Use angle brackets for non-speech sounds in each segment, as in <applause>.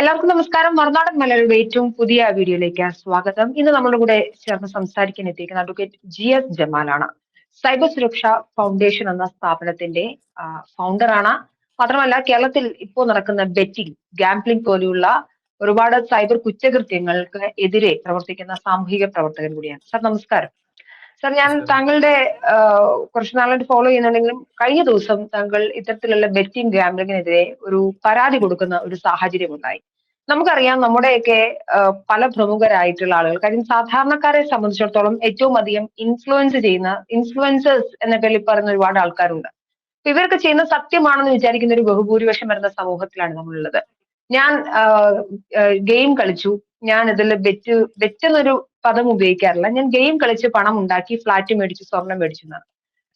എല്ലാവർക്കും നമസ്കാരം. മറുനാടൻ മലയാളിയുടെ ഏറ്റവും പുതിയ വീഡിയോയിലേക്ക് സ്വാഗതം. ഇന്ന് നമ്മുടെ കൂടെ ചേർന്ന് സംസാരിക്കാൻ എത്തിയിരിക്കുന്ന അഡ്വക്കേറ്റ് ജി എസ് ജമാലാണ്. സൈബർ സുരക്ഷ ഫൗണ്ടേഷൻ എന്ന സ്ഥാപനത്തിന്റെ ഫൗണ്ടറാണ് മാത്രമല്ല കേരളത്തിൽ ഇപ്പോൾ നടക്കുന്ന ബെറ്റിംഗ് ഗാംബ്ലിംഗ് പോലെയുള്ള ഒരുപാട് സൈബർ കുറ്റകൃത്യങ്ങൾക്ക് എതിരെ പ്രവർത്തിക്കുന്ന സാമൂഹിക പ്രവർത്തകൻ കൂടിയാണ്. സർ നമസ്കാരം. സാർ ഞാൻ താങ്കളുടെ കുറച്ചു നാളായിട്ട് ഫോളോ ചെയ്യുന്നുണ്ടെങ്കിലും കഴിഞ്ഞ ദിവസം താങ്കൾ ഇത്തരത്തിലുള്ള ബെറ്റിംഗ് ഗാംബ്ലിങ്ങിനെതിരെ ഒരു പരാതി കൊടുക്കുന്ന ഒരു സാഹചര്യം ഉണ്ടായി നമുക്കറിയാം നമ്മുടെയൊക്കെ പല പ്രമുഖരായിട്ടുള്ള ആളുകൾ കാര്യം സാധാരണക്കാരെ സംബന്ധിച്ചിടത്തോളം ഏറ്റവും അധികം ഇൻഫ്ലുവൻസ് ചെയ്യുന്ന ഇൻഫ്ലുവൻസേഴ്സ് എന്ന പേരിൽ പറയുന്ന ഒരുപാട് ആൾക്കാരുണ്ട്. ഇവർക്ക് ഇവരൊക്കെ ചെയ്യുന്ന സത്യമാണെന്ന് വിചാരിക്കുന്ന ഒരു ബഹുഭൂരിപക്ഷം വരുന്ന സമൂഹത്തിലാണ് നമ്മളുള്ളത്. ഞാൻ ഗെയിം കളിച്ചു ഞാൻ ഇതിൽ ബെറ്റ് ബെറ്റ് എന്നൊരു പദം ഉപയോഗിക്കാറില്ല. ഞാൻ ഗെയിം കളിച്ച് പണം ഉണ്ടാക്കി ഫ്ലാറ്റ് മേടിച്ചു സ്വർണം മേടിച്ചു എന്നാണ്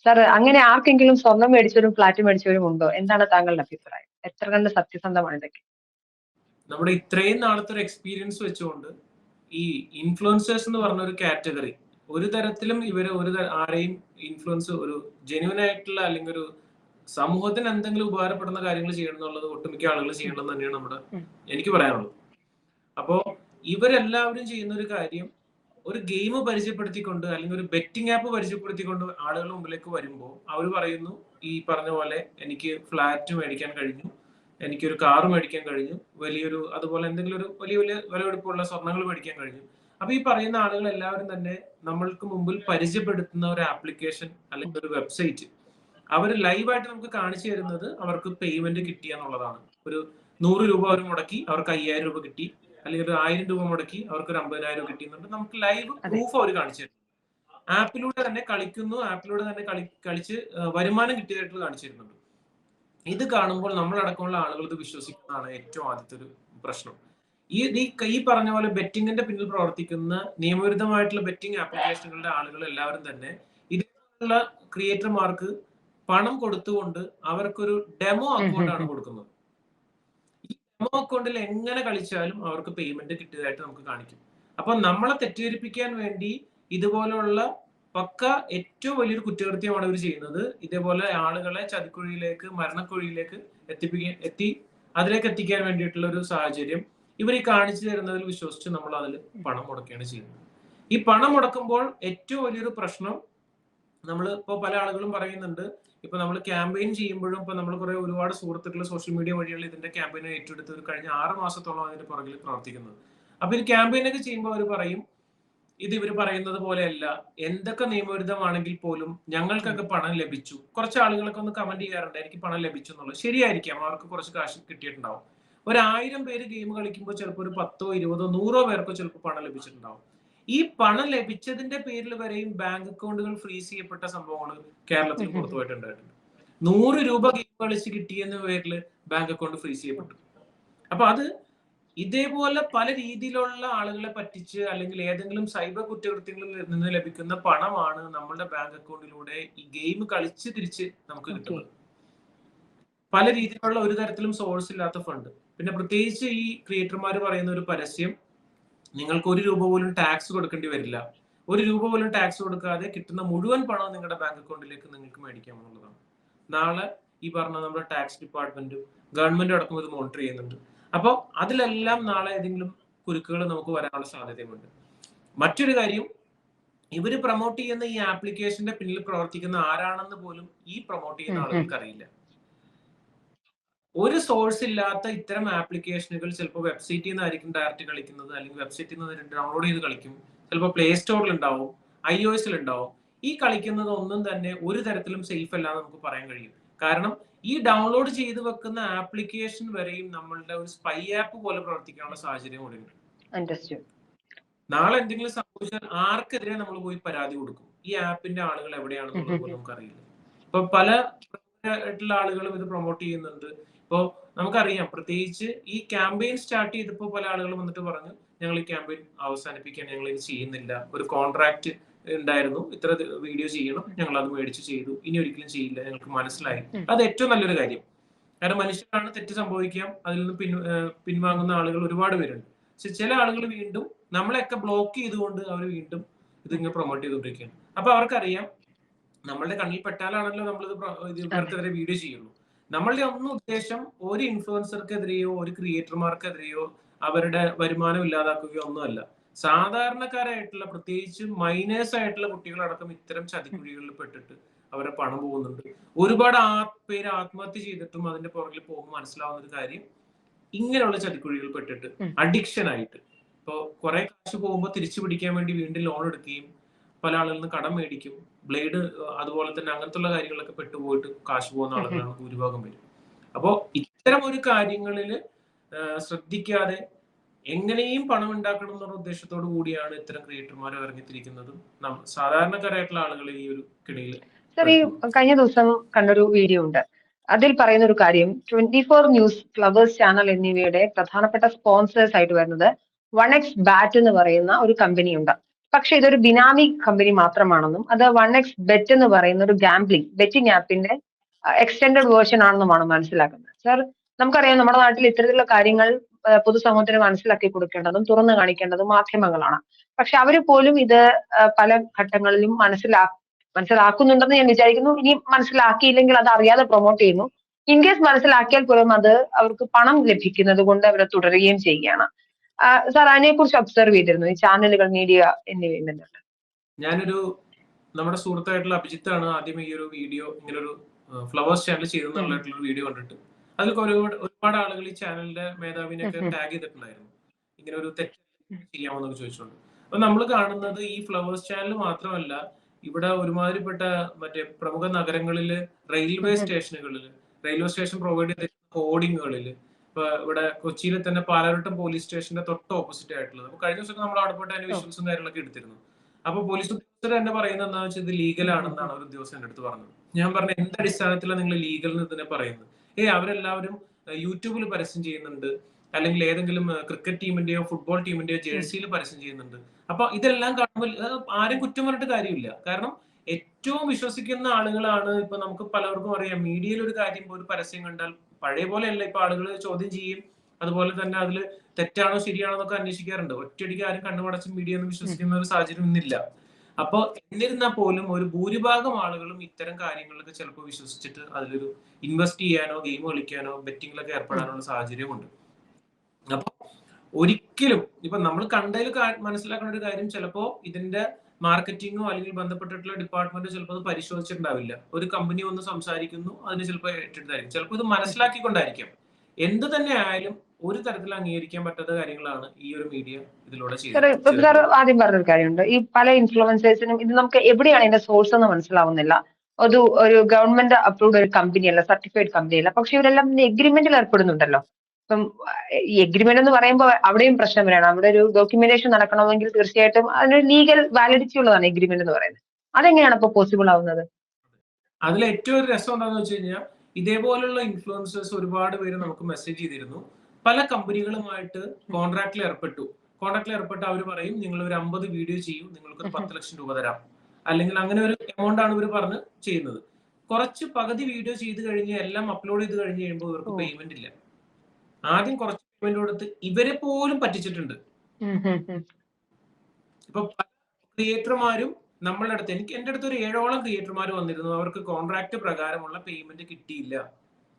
സാർ അങ്ങനെ ആർക്കെങ്കിലും സ്വർണം മേടിച്ചവരും ഫ്ലാറ്റ് മേടിച്ചവരും ഉണ്ടോ? എന്താണ് താങ്കളുടെ അഭിപ്രായം? എത്ര കണ്ട് സത്യസന്ധമാണ് ഇതൊക്കെ? നമ്മുടെ ഇത്രയും നാളത്തെ ഒരു എക്സ്പീരിയൻസ് വെച്ചുകൊണ്ട് ഈ ഇൻഫ്ലുവൻസേഴ്സ് എന്ന് പറഞ്ഞ ഒരു കാറ്റഗറി ഒരു തരത്തിലും ഇവർ ഒരു ആരെയും ഇൻഫ്ലുവൻസ് ഒരു ജെന്യൂൻ ആയിട്ടുള്ള അല്ലെങ്കിൽ ഒരു സമൂഹത്തിന് എന്തെങ്കിലും ഉപകാരപ്പെടുന്ന കാര്യങ്ങൾ ചെയ്യണം എന്നുള്ളത് ഒട്ടുമിക്ക ആളുകൾ ചെയ്യണം തന്നെയാണ് നമ്മുടെ എനിക്ക് പറയാനുള്ളത്. അപ്പോ ഇവരെല്ലാവരും ചെയ്യുന്ന ഒരു കാര്യം ഒരു ഗെയിം പരിചയപ്പെടുത്തിക്കൊണ്ട് അല്ലെങ്കിൽ ഒരു ബെറ്റിംഗ് ആപ്പ് പരിചയപ്പെടുത്തിക്കൊണ്ട് ആളുകളുടെ മുമ്പിലേക്ക് വരുമ്പോൾ അവർ പറയുന്നു ഈ പറഞ്ഞ പോലെ എനിക്ക് ഫ്ലാറ്റ് മേടിക്കാൻ കഴിഞ്ഞു എനിക്കൊരു കാർ മേടിക്കാൻ കഴിഞ്ഞു വലിയൊരു അതുപോലെ എന്തെങ്കിലും ഒരു വലിയ വലിയ വിലവെടുപ്പുള്ള സ്വർണങ്ങൾ മേടിക്കാൻ കഴിഞ്ഞു. അപ്പൊ ഈ പറയുന്ന ആളുകൾ എല്ലാവരും തന്നെ നമ്മൾക്ക് മുമ്പിൽ പരിചയപ്പെടുത്തുന്ന ഒരു ആപ്ലിക്കേഷൻ അല്ലെങ്കിൽ ഒരു വെബ്സൈറ്റ് അവർ ലൈവായിട്ട് നമുക്ക് കാണിച്ചു തരുന്നത് അവർക്ക് പേയ്മെന്റ് കിട്ടിയെന്നുള്ളതാണ് ഒരു നൂറ് രൂപ അവർ മുടക്കി അവർക്ക് അയ്യായിരം രൂപ കിട്ടി. അല്ലെങ്കിൽ ഒരു ആയിരം രൂപ മുടക്കി അവർക്ക് ഒരു അമ്പതിനായിരം രൂപ കിട്ടിയെന്നുണ്ട്. നമുക്ക് ലൈവ് പ്രൂഫ് അവർ കാണിച്ചു തരും. ആപ്പിലൂടെ തന്നെ കളിക്കുന്നു ആപ്പിലൂടെ തന്നെ കളി കളിച്ച് വരുമാനം കിട്ടിയതായിട്ട് കാണിച്ചു തരുന്നുണ്ട്. ഇത് കാണുമ്പോൾ നമ്മളടക്കമുള്ള ആളുകൾ ഇത് വിശ്വസിക്കുന്നതാണ് ഏറ്റവും ആദ്യത്തെ ഒരു പ്രശ്നം. ഈ ഈ പറഞ്ഞ പോലെ ബെറ്റിങ്ങിന്റെ പിന്നിൽ പ്രവർത്തിക്കുന്ന നിയമവിരുദ്ധമായിട്ടുള്ള ബെറ്റിംഗ് ആപ്ലിക്കേഷനുകളുടെ ആളുകൾ എല്ലാവരും തന്നെ ഇതിലുള്ള ക്രിയേറ്റർമാർക്ക് പണം കൊടുത്തുകൊണ്ട് അവർക്കൊരു ഡെമോ അക്കൗണ്ട് ആണ് <laughs> കൊടുക്കുന്നത്. ഡെമോ അക്കൗണ്ടിൽ എങ്ങനെ കളിച്ചാലും അവർക്ക് പേയ്മെന്റ് കിട്ടിയതായിട്ട് നമുക്ക് കാണിക്കും. അപ്പൊ നമ്മളെ തെറ്റിദ്ധരിപ്പിക്കാൻ വേണ്ടി ഇതുപോലുള്ള പക്ക ഏറ്റവും വലിയൊരു കുറ്റകൃത്യമാണ് ഇവർ ചെയ്യുന്നത്. ഇതേപോലെ ആളുകളെ ചതിക്കുഴിയിലേക്ക് മരണക്കുഴിയിലേക്ക് എത്തിപ്പിക്കാൻ എത്തി അതിലേക്ക് എത്തിക്കാൻ വേണ്ടിയിട്ടുള്ള ഒരു സാഹചര്യം ഇവർ ഈ കാണിച്ചു തരുന്നതിൽ വിശ്വസിച്ച് നമ്മൾ അതിൽ പണം മുടക്കുകയാണ് ചെയ്യുന്നത്. ഈ പണം മുടക്കുമ്പോൾ ഏറ്റവും വലിയൊരു പ്രശ്നം നമ്മൾ ഇപ്പോൾ പല ആളുകളും പറയുന്നുണ്ട് ഇപ്പൊ നമ്മൾ ക്യാമ്പയിൻ ചെയ്യുമ്പോഴും ഇപ്പൊ നമ്മൾ കുറെ ഒരുപാട് സുഹൃത്തുക്കൾ സോഷ്യൽ മീഡിയ വഴിയുള്ള ഇതിന്റെ ക്യാമ്പയിൻ ഏറ്റെടുത്ത് ഒരു കഴിഞ്ഞ ആറ് മാസത്തോളം അതിന്റെ പുറകിൽ പ്രവർത്തിക്കുന്നത് അപ്പൊ ഈ ക്യാമ്പയിനൊക്കെ ചെയ്യുമ്പോൾ അവർ പറയും ഇത് ഇവർ പറയുന്നത് പോലെയല്ല. എന്തൊക്കെ നിയമവിരുദ്ധമാണെങ്കിൽ പോലും ഞങ്ങൾക്കൊക്കെ പണം ലഭിച്ചു. കുറച്ച് ആളുകളൊക്കെ ഒന്ന് കമന്റ് ചെയ്യാറുണ്ട് എനിക്ക് പണം ലഭിച്ചു എന്നുള്ളത്. ശരിയായിരിക്കാം അവർക്ക് കുറച്ച് കാശ് കിട്ടിയിട്ടുണ്ടാവും. ഒരു പേര് ഗെയിം കളിക്കുമ്പോൾ ചിലപ്പോൾ ഒരു പത്തോ ഇരുപതോ നൂറോ പേർക്കോ ചിലപ്പോൾ പണം ലഭിച്ചിട്ടുണ്ടാവും. ഈ പണം ലഭിച്ചതിന്റെ പേരിൽ വരെയും ബാങ്ക് അക്കൗണ്ടുകൾ ഫ്രീസ് ചെയ്യപ്പെട്ട സംഭവങ്ങൾ കേരളത്തിൽ പുറത്തുപോയിട്ടുണ്ടായിട്ടുണ്ട്. നൂറ് രൂപ ഗെയിം കളിച്ച് കിട്ടിയെന്ന പേരിൽ ബാങ്ക് അക്കൗണ്ട് ഫ്രീസ് ചെയ്യപ്പെട്ടു. അപ്പൊ അത് ഇതേപോലെ പല രീതിയിലുള്ള ആളുകളെ പറ്റിച്ച് അല്ലെങ്കിൽ ഏതെങ്കിലും സൈബർ കുറ്റകൃത്യങ്ങളിൽ നിന്ന് ലഭിക്കുന്ന പണമാണ് നമ്മളുടെ ബാങ്ക് അക്കൗണ്ടിലൂടെ ഈ ഗെയിം കളിച്ച് തിരിച്ച് നമുക്ക് കിട്ടുന്നത്. പല രീതിയിലുള്ള ഒരു തരത്തിലും സോഴ്സ് ഇല്ലാത്ത ഫണ്ട്. പിന്നെ പ്രത്യേകിച്ച് ഈ ക്രിയേറ്റർമാർ പറയുന്ന ഒരു പരസ്യം നിങ്ങൾക്ക് ഒരു രൂപ പോലും ടാക്സ് കൊടുക്കേണ്ടി വരില്ല. ഒരു രൂപ പോലും ടാക്സ് കൊടുക്കാതെ കിട്ടുന്ന മുഴുവൻ പണം നിങ്ങളുടെ ബാങ്ക് അക്കൗണ്ടിലേക്ക് നിങ്ങൾക്ക് മേടിക്കാം എന്നുള്ളതാണ് നാളെ ഈ പറഞ്ഞ നമ്മുടെ ടാക്സ് ഡിപ്പാർട്ട്മെന്റും ഗവൺമെന്റും അടക്കം ഇത് മോണിറ്റർ ചെയ്യുന്നുണ്ട്. അപ്പോൾ അതിലെല്ലാം നാളെ ഏതെങ്കിലും കുരുക്കുകൾ നമുക്ക് വരാനുള്ള സാധ്യതയുണ്ട് മറ്റൊരു കാര്യം ഇവർ പ്രൊമോട്ട് ചെയ്യുന്ന ഈ ആപ്ലിക്കേഷന്റെ പിന്നിൽ പ്രവർത്തിക്കുന്ന ആരാണെന്ന് പോലും ഈ പ്രൊമോട്ട് ചെയ്യുന്ന ആളുകൾക്ക് അറിയില്ല. ഒരു സോഴ്സ് ഇല്ലാത്ത ഇത്തരം ആപ്ലിക്കേഷനുകൾ ചിലപ്പോൾ വെബ്സൈറ്റിൽ നിന്നായിരിക്കും ഡയറക്റ്റ് കളിക്കുന്നത്. അല്ലെങ്കിൽ വെബ്സൈറ്റിൽ നിന്ന് ഡൗൺലോഡ് ചെയ്ത് കളിക്കും. ചിലപ്പോൾ പ്ലേ സ്റ്റോറിൽ ഉണ്ടാവും ഐ ഒ എസിൽ ഉണ്ടാവും. ഈ കളിക്കുന്നത് ഒന്നും തന്നെ ഒരു തരത്തിലും സേഫ് അല്ല നമുക്ക് പറയാൻ കഴിയും. കാരണം ഈ ഡൗൺലോഡ് ചെയ്ത് വെക്കുന്ന ആപ്ലിക്കേഷൻ വരെയും നമ്മളുടെ ഒരു സ്പൈ ആപ്പ് പോലെ പ്രവർത്തിക്കാനുള്ള സാഹചര്യം കൂടി ഉണ്ട്. നാളെ എന്തെങ്കിലും സംഭവിച്ചാൽ ആർക്കെതിരെ നമ്മൾ പോയി പരാതി കൊടുക്കും. ഈ ആപ്പിന്റെ ആളുകൾ എവിടെയാണെന്നുള്ളത് പോലും <laughs> നമുക്കറിയില്ല. ഇപ്പൊ പല ആളുകളും ഇത് പ്രൊമോട്ട് ചെയ്യുന്നുണ്ട്. ഇപ്പോ നമുക്കറിയാം പ്രത്യേകിച്ച് ഈ ക്യാമ്പയിൻ സ്റ്റാർട്ട് ചെയ്തപ്പോൾ പല ആളുകൾ വന്നിട്ട് പറഞ്ഞു ഞങ്ങൾ ഈ ക്യാമ്പയിൻ അവസാനിപ്പിക്കാൻ ഞങ്ങൾ ഇത് ചെയ്യുന്നില്ല. ഒരു കോൺട്രാക്ട് ഉണ്ടായിരുന്നു ഇത്ര വീഡിയോ ചെയ്യണം ഞങ്ങൾ അത് മേടിച്ച് ചെയ്തു ഇനി ഒരിക്കലും ചെയ്യില്ല. ഞങ്ങൾക്ക് മനസ്സിലായി. അത് ഏറ്റവും നല്ലൊരു കാര്യം. കാരണം മനുഷ്യരാണ് തെറ്റ് സംഭവിക്കാം അതിൽ നിന്ന് പിൻ പിൻവാങ്ങുന്ന ആളുകൾ ഒരുപാട് പേരുണ്ട്. പക്ഷെ ചില ആളുകൾ വീണ്ടും നമ്മളെയൊക്കെ ബ്ലോക്ക് ചെയ്തുകൊണ്ട് അവർ വീണ്ടും ഇതിങ്ങനെ പ്രൊമോട്ട് ചെയ്തുകൊണ്ടിരിക്കുകയാണ്. അപ്പൊ അവർക്കറിയാം നമ്മളുടെ കണ്ണിൽ പെട്ടാലാണല്ലോ നമ്മൾ ഇത് ഇവർക്കെതിരെ വീഡിയോ ചെയ്യുള്ളൂ. നമ്മളുടെ ഒന്നും ഉദ്ദേശം ഒരു ഇൻഫ്ലുവൻസർക്കെതിരെയോ ഒരു ക്രിയേറ്റർമാർക്കെതിരെയോ അവരുടെ വരുമാനം ഇല്ലാതാക്കുകയോ ഒന്നുമല്ല സാധാരണക്കാരായിട്ടുള്ള പ്രത്യേകിച്ച് മൈനേഴ്സ് ആയിട്ടുള്ള കുട്ടികളടക്കം ഇത്തരം ചതിക്കുഴികളിൽ പെട്ടിട്ട് അവരെ പണം പോകുന്നുണ്ട്. ഒരുപാട് ആ പേര് ആത്മഹത്യ ചെയ്തിട്ടും അതിന്റെ പുറകിൽ പോകുമ്പോൾ മനസ്സിലാവുന്ന ഒരു കാര്യം ഇങ്ങനെയുള്ള ചതിക്കുഴികൾ പെട്ടിട്ട് അഡിക്ഷൻ ആയിട്ട്. ഇപ്പൊ കുറെ കാശ് പോകുമ്പോൾ തിരിച്ചു പിടിക്കാൻ വേണ്ടി വീണ്ടും ലോൺ എടുക്കുകയും പല ആളുകളിൽ നിന്ന് കടം മേടിക്കും. ബ്ലേഡ് അതുപോലെ തന്നെ അങ്ങനത്തെ കാര്യങ്ങളൊക്കെ പെട്ടുപോയിട്ട് കാശ് പോകുന്ന ആളുകളാണ് ഭൂരിഭാഗം പേരും അപ്പോ ഇത്തരം ഒരു കാര്യങ്ങളിൽ ശ്രദ്ധിക്കാതെ എങ്ങനെയും പണം ഉണ്ടാക്കണം എന്നുള്ള ഉദ്ദേശത്തോടു കൂടിയാണ് ഇത്തരം ക്രിയേറ്റർമാർ ഇറങ്ങിത്തിരിക്കുന്നതും സാധാരണക്കാരായിട്ടുള്ള ആളുകൾ ഈ ഒരു കിടയിൽ സർ ഈ കഴിഞ്ഞ ദിവസം കണ്ടൊരു വീഡിയോ ഉണ്ട്. അതിൽ പറയുന്ന ഒരു കാര്യം twenty four news Flowers channel എന്നിവയുടെ പ്രധാനപ്പെട്ട സ്പോൺസേഴ്സ് ആയിട്ട് വരുന്നത് വൺ എക്സ് ബാറ്റ് എന്ന് പറയുന്ന ഒരു കമ്പനി ഉണ്ട് പക്ഷെ ഇതൊരു ബിനാമി കമ്പനി മാത്രമാണെന്നും അത് വൺ എക്സ് ബെറ്റ് എന്ന് പറയുന്ന ഒരു ഗാംബ്ലിംഗ് ബെറ്റിംഗ് ആപ്പിന്റെ എക്സ്റ്റെൻഡ് വേർഷൻ ആണെന്നുമാണ് മനസ്സിലാക്കുന്നത്. സർ നമുക്കറിയാം നമ്മുടെ നാട്ടിൽ ഇത്തരത്തിലുള്ള കാര്യങ്ങൾ പൊതുസമൂഹത്തിന് മനസ്സിലാക്കി കൊടുക്കേണ്ടതും തുറന്നു കാണിക്കേണ്ടതും മാധ്യമങ്ങളാണ്. പക്ഷെ അവർ പോലും ഇത് പല ഘട്ടങ്ങളിലും മനസ്സിലാ മനസ്സിലാക്കുന്നുണ്ടെന്ന് ഞാൻ വിചാരിക്കുന്നു. ഇനി മനസ്സിലാക്കിയില്ലെങ്കിൽ അത് അറിയാതെ പ്രൊമോട്ട് ചെയ്യുന്നു. ഇൻ കേസ് മനസ്സിലാക്കിയാൽ പോലും അത് അവർക്ക് പണം ലഭിക്കുന്നത് കൊണ്ട് അവരെ തുടരുകയും ചെയ്യുകയാണ്. സാർ അതിനെ കുറിച്ച് ഒബ്സർവ് ചെയ്തിരുന്നു? ഈ ചാനലുകൾ മീഡിയ എന്നിവയിൽ ഞാനൊരു നമ്മുടെ സുഹൃത്തായിട്ടുള്ള അഭിജിത്താണ് ആദ്യം ഈ ഒരു വീഡിയോ ഇങ്ങനൊരു ഒരു ഫ്ലവേഴ്സ് ചാനൽ ചെയ്തെന്നുള്ളതായിട്ടുള്ള ഒരു വീഡിയോ കണ്ടിട്ട്. അതിൽ ഒരുപാട് ഒരുപാട് ആളുകൾ ഈ ചാനലിന്റെ മേധാവിനെയൊക്കെ. ടാഗ് ചെയ്തിട്ടുണ്ടായിരുന്നു. ഇങ്ങനെ ഒരു തെറ്റ് ചെയ്യാമെന്നൊക്കെ ചോദിച്ചുകൊണ്ട് അപ്പൊ നമ്മൾ കാണുന്നത് ഈ ഫ്ലവേഴ്സ് ചാനൽ മാത്രമല്ല ഇവിടെ ഒരുമാതിരിപ്പെട്ട മറ്റേ പ്രമുഖ നഗരങ്ങളിൽ റെയിൽവേ. സ്റ്റേഷനുകളിൽ റെയിൽവേ സ്റ്റേഷൻ പ്രൊവൈഡ് ചെയ്ത ഹോർഡിങ്ങുകളിൽ ഇപ്പൊ ഇവിടെ കൊച്ചിയിൽ തന്നെ പാലാരട്ടം പോലീസ് സ്റ്റേഷന്റെ തൊട്ട് ഓപ്പോസിറ്റ് ആയിട്ടുള്ളത്. അപ്പൊ കഴിഞ്ഞ ദിവസം നമ്മൾ അവിടെ പോയിട്ട് അതിന്റെ. വിഷ്വൽസും കാര്യങ്ങളൊക്കെ എടുത്തിരുന്നു. അപ്പൊ പോലീസ് ഉദ്യോഗസ്ഥർ തന്നെ പറയുന്നത് എന്താ വെച്ചാൽ ഇത് ലീഗൽ ആണെന്നാണ് ഒരു ഉദ്യോഗസ്ഥൻ എന്റെ അടുത്ത് പറഞ്ഞത്. ഞാൻ പറഞ്ഞ എന്ത് അടിസ്ഥാനത്തിലാണ് നിങ്ങൾ ലീഗൽ എന്ന് ഇതിനെ പറയുന്നത്? ഏ അവരെല്ലാവരും യൂട്യൂബിൽ പരസ്യം ചെയ്യുന്നുണ്ട്. അല്ലെങ്കിൽ ഏതെങ്കിലും ക്രിക്കറ്റ് ടീമിന്റെയോ ഫുട്ബോൾ ടീമിന്റെയോ ജേഴ്സിയിൽ പരസ്യം ചെയ്യുന്നുണ്ട്. അപ്പൊ ഇതെല്ലാം കാണുമ്പോൾ ആരും കുറ്റം പറഞ്ഞിട്ട് കാര്യമില്ല. കാരണം ഏറ്റവും വിശ്വസിക്കുന്ന ആളുകളാണ് ഇപ്പൊ നമുക്ക് പലർക്കും അറിയാം. മീഡിയയിൽ ഒരു കാര്യം ഒരു പരസ്യം കണ്ടാൽ പഴയ പോലെയല്ല ഇപ്പൊ ആളുകൾ ചോദ്യം ചെയ്യും. അതുപോലെ തന്നെ അതിൽ തെറ്റാണോ ശരിയാണോ എന്നൊക്കെ അന്വേഷിക്കാറുണ്ട്. ഒറ്റയടിക്ക് ആരും കണ്ണുമടച്ച് മീഡിയ എന്ന് വിശ്വസിക്കുന്ന ഒരു സാഹചര്യം ഇന്നില്ല. അപ്പൊ എന്നിരുന്നാൽ പോലും ഒരു ഭൂരിഭാഗം ആളുകളും ഇത്തരം കാര്യങ്ങളൊക്കെ ചിലപ്പോൾ വിശ്വസിച്ചിട്ട് അതിലൊരു ഇൻവെസ്റ്റ് ചെയ്യാനോ ഗെയിം കളിക്കാനോ ബെറ്റിങ്ങിലൊക്കെ ഏർപ്പെടാനുള്ള സാഹചര്യമുണ്ട് അപ്പൊ ഒരിക്കലും ഇപ്പൊ നമ്മൾ കണ്ടതിൽ മനസ്സിലാക്കുന്ന ഒരു കാര്യം ചിലപ്പോ ഇതിന്റെ മാർക്കറ്റിങ്ങോ അല്ലെങ്കിൽ ബന്ധപ്പെട്ടിട്ടുള്ള ഡിപ്പാർട്ട്മെന്റോ ചിലപ്പോൾ അത് പരിശോധിച്ചിട്ടുണ്ടാവില്ല. ഒരു കമ്പനി ഒന്ന് സംസാരിക്കുന്നു അതിന് ചിലപ്പോൾ ഏറ്റെടുത്തായിരിക്കും. ചിലപ്പോൾ ഇത് മനസ്സിലാക്കിക്കൊണ്ടായിരിക്കാം. എന്ത് തന്നെ ആയാലും ഒരു തരത്തിൽ അംഗീകരിക്കാൻ പറ്റാത്ത കാര്യങ്ങളാണ് ഈ ഒരു മീഡിയ ഇതിലൂടെ ചെയ്യുന്നത്. സാർ ആദ്യം പറഞ്ഞൊരു കാര്യമുണ്ട്. ഈ പല ഇൻഫ്ലുവൻസേഴ്സിനും ഇത് നമുക്ക് എവിടെയാണ് ഇതിന്റെ സോഴ്സ് എന്ന് മനസ്സിലാവുന്നില്ല. ഒരു ഒരു ഗവൺമെന്റ് അപ്രൂവ്ഡ് ഒരു കമ്പനിയല്ല സർട്ടിഫൈഡ് കമ്പനിയല്ല പക്ഷെ ഇവരെല്ലാം എഗ്രിമെന്റിൽ ഏർപ്പെടുന്നുണ്ടല്ലോ. ഇപ്പം ഈ എഗ്രിമെന്റ് എന്ന് പറയുമ്പോൾ അവിടെയും പ്രശ്നം വരാണ്. അവിടെ ഒരു ഡോക്യുമെന്റേഷൻ നടക്കണമെങ്കിൽ തീർച്ചയായിട്ടും അതിനൊരു ലീഗൽ വാലിഡിറ്റി ഉള്ളതാണ് എഗ്രിമെന്റ് എന്ന് പറയുന്നത്. അതെങ്ങനെയാണ് ഇപ്പൊ പോസിബിൾ ആവുന്നത്? അതിൽ ഏറ്റവും ഒരു രസം എന്താണെന്ന് വെച്ച് കഴിഞ്ഞാൽ ഇതേപോലുള്ള ഇൻഫ്ലുവൻസേഴ്സ് ഒരുപാട് പേര് നമുക്ക് മെസ്സേജ് ചെയ്തിരുന്നു. പല കമ്പനികളുമായിട്ട് കോൺട്രാക്റ്റിൽ ഏർപ്പെട്ടു. കോൺട്രാക്റ്റിൽ ഏർപ്പെട്ട് അവർ പറയും നിങ്ങൾ ഒരു അമ്പത് വീഡിയോ ചെയ്യും നിങ്ങൾക്ക് ഒരു പത്ത് ലക്ഷം രൂപ തരാം. അല്ലെങ്കിൽ അങ്ങനെ ഒരു എമൗണ്ട് ആണ് ഇവർ പറഞ്ഞ് ചെയ്യുന്നത്. കുറച്ച് പകുതി വീഡിയോ ചെയ്ത് കഴിഞ്ഞ് എല്ലാം അപ്ലോഡ് ചെയ്ത് കഴിഞ്ഞ് കഴിയുമ്പോൾ ഇവർക്ക് പേയ്മെന്റ് ഇല്ല. ആദ്യം കുറച്ച് പേയ്മെന്റ് കൊടുത്ത് ഇവരെ പോലും പറ്റിച്ചിട്ടുണ്ട്. ഇപ്പൊ പല ക്രിയേറ്റർമാരും നമ്മളുടെ അടുത്ത് എനിക്ക് എന്റെ അടുത്ത് ഒരു ഏഴോളം ക്രിയേറ്റർമാർ വന്നിരുന്നു. അവർക്ക് കോൺട്രാക്ട് പ്രകാരമുള്ള പേയ്മെന്റ് കിട്ടിയില്ല.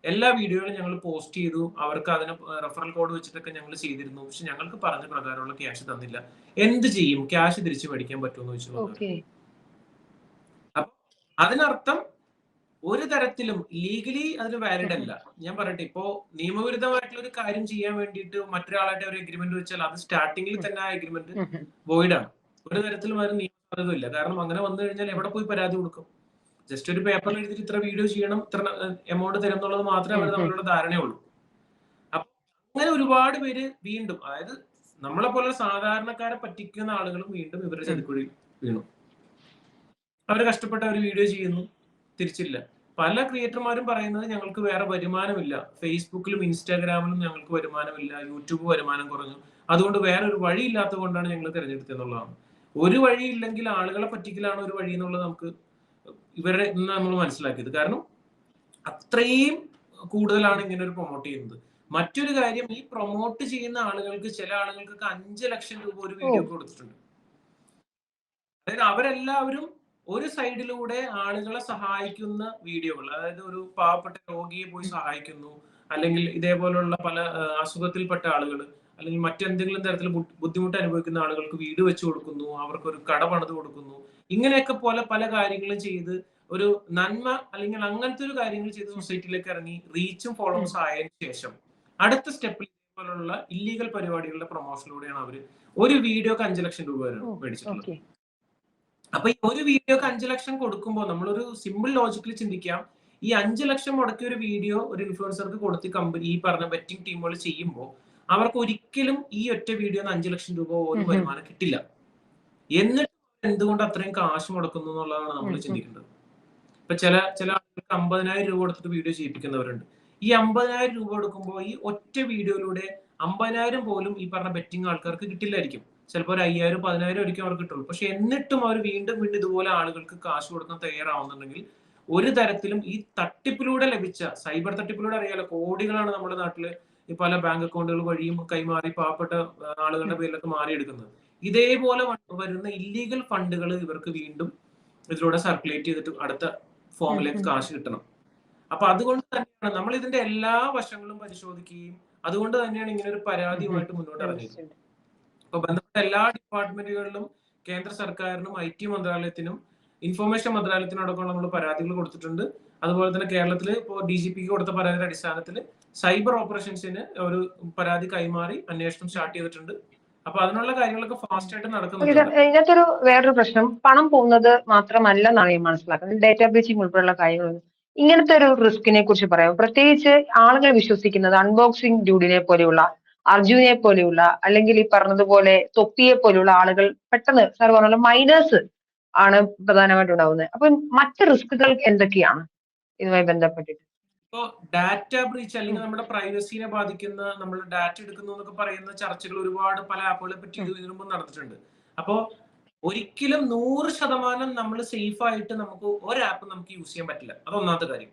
എല്ലാ വീഡിയോകളും ഞങ്ങൾ പോസ്റ്റ് ചെയ്തു. അവർക്ക് അതിന് റെഫറൽ കോഡ് വെച്ചിട്ടൊക്കെ ഞങ്ങൾ ചെയ്തിരുന്നു. പക്ഷെ ഞങ്ങൾക്ക് പറഞ്ഞ പ്രകാരമുള്ള ക്യാഷ് തന്നില്ല. എന്ത് ചെയ്യും? ക്യാഷ് തിരിച്ചു മേടിക്കാൻ പറ്റുമെന്ന് ചോദിച്ചു അപ്പൊ അതിനർത്ഥം ഒരു തരത്തിലും ലീഗലി അതിന് വാലിഡ് അല്ല. ഞാൻ പറയട്ടെ ഇപ്പോ നിയമവിരുദ്ധമായിട്ടുള്ള ഒരു കാര്യം ചെയ്യാൻ വേണ്ടിയിട്ട് മറ്റൊരാളായിട്ട് ഒരു എഗ്രിമെന്റ് വെച്ചാൽ അത് സ്റ്റാർട്ടിങ്ങിൽ തന്നെ ആ എഗ്രിമെന്റ്. വോയിഡ് ആണ്. ഒരു തരത്തിലും അതിന് നിയമസാധുതയില്ല കാരണം അങ്ങനെ വന്നു കഴിഞ്ഞാൽ എവിടെ പോയി പരാതി കൊടുക്കും? ജസ്റ്റ് ഒരു പേപ്പറിൽ എഴുതിയിട്ട് ഇത്ര വീഡിയോ ചെയ്യണം ഇത്ര എമൗണ്ട് തരും എന്നുള്ളത് മാത്രമേ അവർ. തമ്മിലുള്ള ധാരണയുള്ളൂ. അപ്പൊ അങ്ങനെ ഒരുപാട് പേര് വീണ്ടും അതായത് നമ്മളെ പോലെ സാധാരണക്കാരെ പറ്റിക്കുന്ന ആളുകളും വീണ്ടും ഇവരുടെ ചതിക്കുഴി വീണു. അവർ കഷ്ടപ്പെട്ട് അവർ വീഡിയോ ചെയ്യുന്നു. തിരിച്ചില്ല. പല ക്രിയേറ്റർമാരും പറയുന്നത് ഞങ്ങൾക്ക് വേറെ വരുമാനമില്ല. ഫേസ്ബുക്കിലും ഇൻസ്റ്റാഗ്രാമിലും ഞങ്ങൾക്ക് വരുമാനമില്ല. യൂട്യൂബ് വരുമാനം കുറഞ്ഞു. അതുകൊണ്ട് വേറെ ഒരു വഴി ഇല്ലാത്തത് കൊണ്ടാണ് ഞങ്ങൾ തിരഞ്ഞെടുത്തതെന്നുള്ളതാണ് ഒരു വഴി ഇല്ലെങ്കിൽ ആളുകളെ പറ്റിക്കലാണ് ഒരു വഴി എന്നുള്ളത് നമുക്ക് ഇവരെ ഇന്ന് നമ്മൾ മനസ്സിലാക്കിയത്. കാരണം അത്രയും കൂടുതലാണ് ഇങ്ങനെ ഒരു പ്രൊമോട്ട് ചെയ്യുന്നത്. മറ്റൊരു കാര്യം ഈ പ്രൊമോട്ട് ചെയ്യുന്ന ആളുകൾക്ക് ചില ആളുകൾക്ക് അഞ്ച് ലക്ഷം രൂപ ഒരു വീഡിയോ കൊടുത്തിട്ടുണ്ട്. അതായത് അവരെല്ലാവരും ഒരു സൈഡിലൂടെ ആളുകളെ സഹായിക്കുന്ന വീഡിയോകൾ അതായത് ഒരു പാവപ്പെട്ട രോഗിയെ പോയി സഹായിക്കുന്നു അല്ലെങ്കിൽ ഇതേപോലുള്ള പല അസുഖത്തിൽപ്പെട്ട ആളുകൾ അല്ലെങ്കിൽ മറ്റെന്തെങ്കിലും തരത്തിൽ ബുദ്ധിമുട്ട് അനുഭവിക്കുന്ന ആളുകൾക്ക് വീട് വെച്ചു കൊടുക്കുന്നു അവർക്ക് ഒരു കട പണിത് കൊടുക്കുന്നു ഇങ്ങനെയൊക്കെ പോലെ പല കാര്യങ്ങളും ചെയ്ത് ഒരു നന്മ അല്ലെങ്കിൽ അങ്ങനത്തെ ഒരു കാര്യങ്ങൾ ചെയ്ത് സൊസൈറ്റിയിലേക്ക് ഇറങ്ങി റീച്ചും ഫോളോവേഴ്സ് ആയതിനു ശേഷം അടുത്ത സ്റ്റെപ്പിൽ പോലുള്ള ഇല്ലീഗൽ പരിപാടികളുടെ പ്രൊമോഷനിലൂടെയാണ് അവർ ഒരു വീഡിയോക്ക് അഞ്ചു ലക്ഷം രൂപ വരെ മേടിച്ചിട്ടുള്ളത്. അപ്പൊ ഈ ഒരു വീഡിയോക്ക് അഞ്ചു ലക്ഷം കൊടുക്കുമ്പോൾ നമ്മളൊരു സിമ്പിൾ ലോജിക്കലി ചിന്തിക്കാം. ഈ അഞ്ചു ലക്ഷം മുടക്കിയ ഒരു വീഡിയോ ഒരു ഇൻഫ്ലുവൻസർക്ക് കൊടുത്ത് കമ്പനി ഈ പറഞ്ഞ ബെറ്റിംഗ് ടീമുകൾ ചെയ്യുമ്പോൾ അവർക്ക് ഒരിക്കലും ഈ ഒറ്റ വീഡിയോ അഞ്ചു ലക്ഷം രൂപ ഉം. വരുമാനം കിട്ടില്ല. എന്നിട്ട് എന്തുകൊണ്ട് അത്രയും കാശ് മുടക്കുന്നു എന്നുള്ളതാണ് നമ്മൾ. ചിന്തിക്കേണ്ടത്. ഇപ്പൊ ചില ചില ആളുകൾക്ക് അമ്പതിനായിരം രൂപ കൊടുത്തിട്ട് വീഡിയോ ചെയ്യിപ്പിക്കുന്നവരുണ്ട്. ഈ അമ്പതിനായിരം രൂപ കൊടുക്കുമ്പോൾ ഈ ഒറ്റ വീഡിയോയിലൂടെ അമ്പതിനായിരം പോലും ഈ പറഞ്ഞ ബെറ്റിംഗ് ആൾക്കാർക്ക് കിട്ടില്ലായിരിക്കും. ചിലപ്പോൾ ഒരു അയ്യായിരം പതിനായിരം ആയിരിക്കും അവർക്ക് കിട്ടുള്ളൂ. പക്ഷെ എന്നിട്ടും അവർ വീണ്ടും വീണ്ടും ഇതുപോലെ ആളുകൾക്ക് കാശ് കൊടുക്കാൻ തയ്യാറാവുന്നുണ്ടെങ്കിൽ ഒരു തരത്തിലും ഈ തട്ടിപ്പിലൂടെ ലഭിച്ച സൈബർ തട്ടിപ്പിലൂടെ അറിയാലോ കോടികളാണ് നമ്മുടെ നാട്ടിൽ ഈ പല ബാങ്ക് അക്കൗണ്ടുകൾ വഴിയും കൈമാറി പാവപ്പെട്ട ആളുകളുടെ പേരിലൊക്കെ മാറിയെടുക്കുന്നത്. ഇതേപോലെ വരുന്ന ഇല്ലീഗൽ ഫണ്ടുകൾ ഇവർക്ക് വീണ്ടും ഇതിലൂടെ സർക്കുലേറ്റ് ചെയ്തിട്ട് അടുത്ത ഫോമിലേക്ക്. കാശ് കിട്ടണം. അപ്പൊ അതുകൊണ്ട് തന്നെയാണ് നമ്മൾ ഇതിന്റെ എല്ലാ വശങ്ങളും പരിശോധിക്കുകയും അതുകൊണ്ട് തന്നെയാണ് ഇങ്ങനെ ഒരു പരാതിയുമായിട്ട് മുന്നോട്ട് ഇറങ്ങിയത്. അപ്പൊ ബന്ധപ്പെട്ട എല്ലാ ഡിപ്പാർട്ട്മെന്റുകളിലും കേന്ദ്ര സർക്കാരിനും ഐ ടി മന്ത്രാലയത്തിനും ഇൻഫർമേഷൻ അടക്കമുള്ള നമ്മൾ പരാതികൾ കൊടുത്തിട്ടുണ്ട്. അതുപോലെ തന്നെ കേരളത്തിൽ ഇപ്പോൾ ഡി ജി പിക്ക് കൊടുത്ത പരാതിയുടെ അടിസ്ഥാനത്തിൽ സൈബർ ഓപ്പറേഷൻസിന് ഒരു പരാതി കൈമാറി അന്വേഷണം സ്റ്റാർട്ട് ചെയ്തിട്ടുണ്ട്. അപ്പൊ അതിനുള്ള കാര്യങ്ങളൊക്കെ ഫാസ്റ്റ് ആയിട്ട് നടക്കുന്നുണ്ട്. ഇതിനകത്തൊരു വേറൊരു പ്രശ്നം. പണം പോകുന്നത് മാത്രമല്ല എന്നാണ് ഞാൻ മനസ്സിലാക്കുന്നത്. ഡേറ്റാ ബ്രീച്ചിങ് ഉൾപ്പെടെയുള്ള കാര്യങ്ങൾ ഇങ്ങനത്തെ ഒരു റിസ്കിനെ കുറിച്ച് പറയാം. പ്രത്യേകിച്ച് ആളുകൾ വിശ്വസിക്കുന്നത് അൺബോക്സിംഗ് ഡ്യൂഡിനെ പോലെയുള്ള അർജുനെ പോലെയുള്ള അല്ലെങ്കിൽ ഈ പറഞ്ഞതുപോലെ തൊപ്പിയെ പോലെയുള്ള ആളുകൾ പെട്ടെന്ന് സാർ പറഞ്ഞ മൈനേഴ്സ് ആണ് പ്രധാനമായിട്ട് ഉണ്ടാവുന്നത്. അപ്പൊ മറ്റ് റിസ്കുകൾ എന്തൊക്കെയാണ് ഇതുമായി ബന്ധപ്പെട്ടിട്ട്? ഇപ്പോ ഡാറ്റ ബ്രീച്ച് അല്ലെങ്കിൽ നമ്മുടെ പ്രൈവസിനെ ബാധിക്കുന്ന നമ്മൾ ഡാറ്റ എടുക്കുന്നു എന്നൊക്കെ പറയുന്ന ചർച്ചകൾ ഒരുപാട് പല ആപ്പുകളെ പറ്റി ഇത് ഇതിനു മുമ്പ് നടന്നിട്ടുണ്ട്. അപ്പോ ഒരിക്കലും നൂറ് ശതമാനം നമ്മൾ സേഫ് ആയിട്ട് നമുക്ക് ഒരു ആപ്പ് നമുക്ക് യൂസ് ചെയ്യാൻ പറ്റില്ല. അത് ഒന്നാമത്തെ കാര്യം.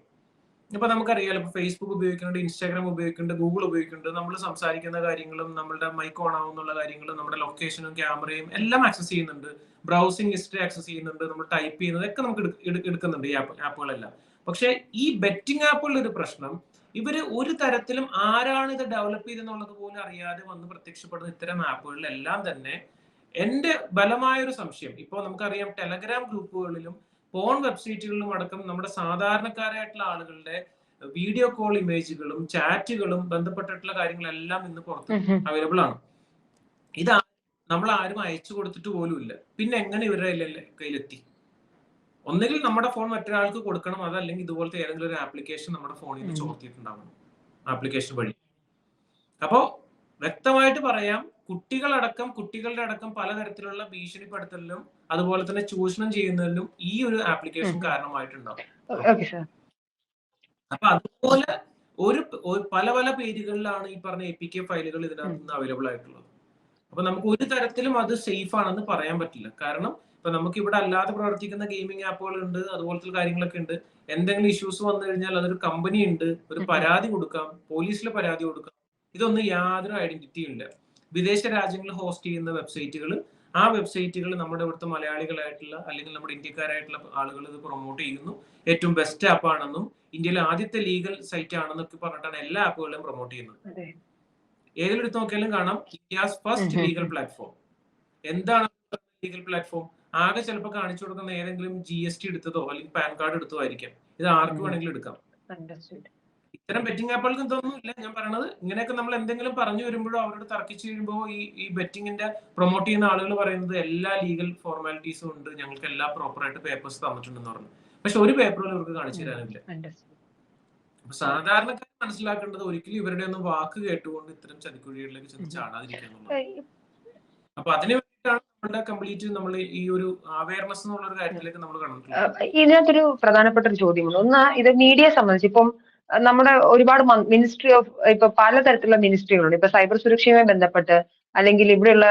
ഇപ്പൊ നമുക്കറിയാലോ ഇപ്പൊ ഫേസ്ബുക്ക് ഉപയോഗിക്കുന്നുണ്ട് ഇൻസ്റ്റാഗ്രാം ഉപയോഗിക്കുന്നുണ്ട് ഗൂഗിൾ ഉപയോഗിക്കുന്നുണ്ട്. നമ്മൾ സംസാരിക്കുന്ന കാര്യങ്ങളും നമ്മുടെ മൈക്ക് ഓൺ ആവുന്നുള്ള കാര്യങ്ങളും നമ്മുടെ ലൊക്കേഷനും ക്യാമറയും എല്ലാം ആക്സസ് ചെയ്യുന്നുണ്ട്. ബ്രൗസിംഗ് ഹിസ്റ്ററി ആക്സസ് ചെയ്യുന്നുണ്ട് നമ്മൾ ടൈപ്പ് ചെയ്യുന്നതൊക്കെ നമുക്ക് എടുക്ക- എടുക്ക- എടുക്കുന്നുണ്ട് ഈ ആപ്പ് ആപ്പുകളെല്ലാം പക്ഷെ ഈ ബെറ്റിംഗ് ആപ്പുകളുടെ ഒരു പ്രശ്നം ഇവർ ഒരു തരത്തിലും ആരാണ് ഇത് ഡെവലപ്പ് ചെയ്തെന്നുള്ളത് പോലും അറിയാതെ വന്ന് പ്രത്യക്ഷപ്പെടുന്ന ഇത്തരം ആപ്പുകളിലെല്ലാം തന്നെ എന്റെ ബലമായ ഒരു സംശയം. ഇപ്പോൾ നമുക്കറിയാം ടെലഗ്രാം ഗ്രൂപ്പുകളിലും പോൺ വെബ്സൈറ്റുകളിലും അടക്കം നമ്മുടെ സാധാരണക്കാരായിട്ടുള്ള ആളുകളുടെ വീഡിയോ കോൾ ഇമേജുകളും ചാറ്റുകളും ബന്ധപ്പെട്ടിട്ടുള്ള കാര്യങ്ങളെല്ലാം ഇന്ന് പുറത്ത് അവൈലബിൾ ആണ്. ഇത് നമ്മൾ ആരും അയച്ചു കൊടുത്തിട്ട് പോലുമില്ല പിന്നെ എങ്ങനെ ഇവരുടെ കയ്യിലെത്തി? ഒന്നുകിൽ നമ്മുടെ ഫോൺ മറ്റൊരാൾക്ക് കൊടുക്കണം അതല്ലെങ്കിൽ ഇതുപോലത്തെ ഏതെങ്കിലും ഒരു ആപ്ലിക്കേഷൻ നമ്മുടെ ഫോണിൽ നിന്ന്. ചോർത്തിയിട്ടുണ്ടാവണം. ആപ്ലിക്കേഷൻ വഴി. അപ്പോ വ്യക്തമായിട്ട് പറയാം കുട്ടികളടക്കം കുട്ടികളുടെ അടക്കം പലതരത്തിലുള്ള ഭീഷണിപ്പെടുത്തലിലും അതുപോലെ തന്നെ ചൂഷണം ചെയ്യുന്നതിലും ഈ ഒരു ആപ്ലിക്കേഷൻ. കാരണമായിട്ടുണ്ടാവും. അപ്പൊ അതുപോലെ ഒരു ഒരു പല പല പേരുകളിലാണ് ഈ പറഞ്ഞ എ പി കെ ഫയലുകൾ ഇതിനകത്ത് നിന്ന് അവൈലബിൾ ആയിട്ടുള്ളത്. അപ്പൊ നമുക്ക് ഒരു തരത്തിലും അത് സേഫ് ആണെന്ന് പറയാൻ പറ്റില്ല. കാരണം ഇപ്പൊ നമുക്ക് ഇവിടെ അല്ലാതെ പ്രവർത്തിക്കുന്ന ഗെയിമിംഗ് ആപ്പുകൾ ഉണ്ട് അതുപോലത്തെ കാര്യങ്ങളൊക്കെ ഉണ്ട്. എന്തെങ്കിലും ഇഷ്യൂസ് വന്നു കഴിഞ്ഞാൽ അതൊരു കമ്പനി ഉണ്ട് ഒരു പരാതി കൊടുക്കാം പോലീസിൽ പരാതി കൊടുക്കാം. ഇതൊന്നും യാതൊരു ഐഡന്റിറ്റിയും ഇല്ല. വിദേശ രാജ്യങ്ങൾ ഹോസ്റ്റ് ചെയ്യുന്ന വെബ്സൈറ്റുകൾ ആ വെബ്സൈറ്റുകൾ നമ്മുടെ ഇവിടുത്തെ മലയാളികളായിട്ടുള്ള അല്ലെങ്കിൽ നമ്മുടെ ഇന്ത്യക്കാരായിട്ടുള്ള ആളുകൾ ഇത് പ്രൊമോട്ട് ചെയ്യുന്നു. ഏറ്റവും ബെസ്റ്റ് ആപ്പ് ആണെന്നും ഇന്ത്യയിലെ ആദ്യത്തെ ലീഗൽ സൈറ്റ് ആണെന്നൊക്കെ പറഞ്ഞിട്ടാണ് എല്ലാ ആപ്പുകളും പ്രൊമോട്ട് ചെയ്യുന്നത്. ഏതിലെടുത്ത് നോക്കിയാലും കാണാം ഇന്ത്യാസ് ഫസ്റ്റ്. ലീഗൽ പ്ലാറ്റ്ഫോം എന്താണ് ലീഗൽ പ്ലാറ്റ്ഫോം ആകെ ചിലപ്പോൾ കാണിച്ചു കൊടുക്കുന്ന ഏതെങ്കിലും ജി എസ് ടി എടുത്തതോ അല്ലെങ്കിൽ പാൻ കാർഡ് എടുത്തതോ ആയിരിക്കാം. ഇത് ആർക്ക്. വേണമെങ്കിലും എടുക്കാം. ഇത്തരം ബെറ്റിംഗ് ആപ്പുകൾക്ക് തോന്നുന്നില്ല ഞാൻ പറയണത് ഇങ്ങനെയൊക്കെ നമ്മൾ എന്തെങ്കിലും പറഞ്ഞു വരുമ്പോഴോ അവരോട് തർക്കിച്ച് കഴിയുമ്പോൾ ഈ ഈ ബെറ്റിംഗിന്റെ പ്രൊമോട്ട് ചെയ്യുന്ന ആളുകൾ പറയുന്നത് എല്ലാ ലീഗൽ ഫോർമാലിറ്റീസും ഉണ്ട്. ഞങ്ങൾക്ക് എല്ലാ പ്രോപ്പർ ആയിട്ട് പേപ്പേഴ്സ് തന്നിട്ടുണ്ടെന്ന് പറഞ്ഞു. പക്ഷെ ഒരു പേപ്പറും ഇവർക്ക് കാണിച്ചു തരാനില്ല. സാധാരണക്കാർ മനസ്സിലാക്കേണ്ടത് ഒരിക്കലും ഇവരുടെ ഒന്നും വാക്ക് കേട്ടുകൊണ്ട് ഇത്തരം ചതിക്കുഴികളിലേക്ക് ചെന്ന്. ചാടാതിരിക്കുക അപ്പൊ അതിന് വേണ്ടിയിട്ടാണ് കംപ്ലീറ്റ് നമ്മൾ ഈ ഒരു അവയർനെസ് എന്നുള്ള ഒരു കാര്യത്തിലേക്ക് നമ്മൾ കടന്നിട്ടുള്ളത്. ഏഹ് ഇതിനകത്തൊരു പ്രധാനപ്പെട്ട ഒരു ചോദ്യമുണ്ട്. ഒന്ന് ഇത് മീഡിയയെ സംബന്ധിച്ച് ഇപ്പം നമ്മുടെ ഒരുപാട് മിനിസ്ട്രി ഓഫ് ഇപ്പൊ പലതരത്തിലുള്ള മിനിസ്ട്രികളുണ്ട് ഇപ്പൊ സൈബർ സുരക്ഷയുമായി ബന്ധപ്പെട്ട് അല്ലെങ്കിൽ ഇവിടെയുള്ള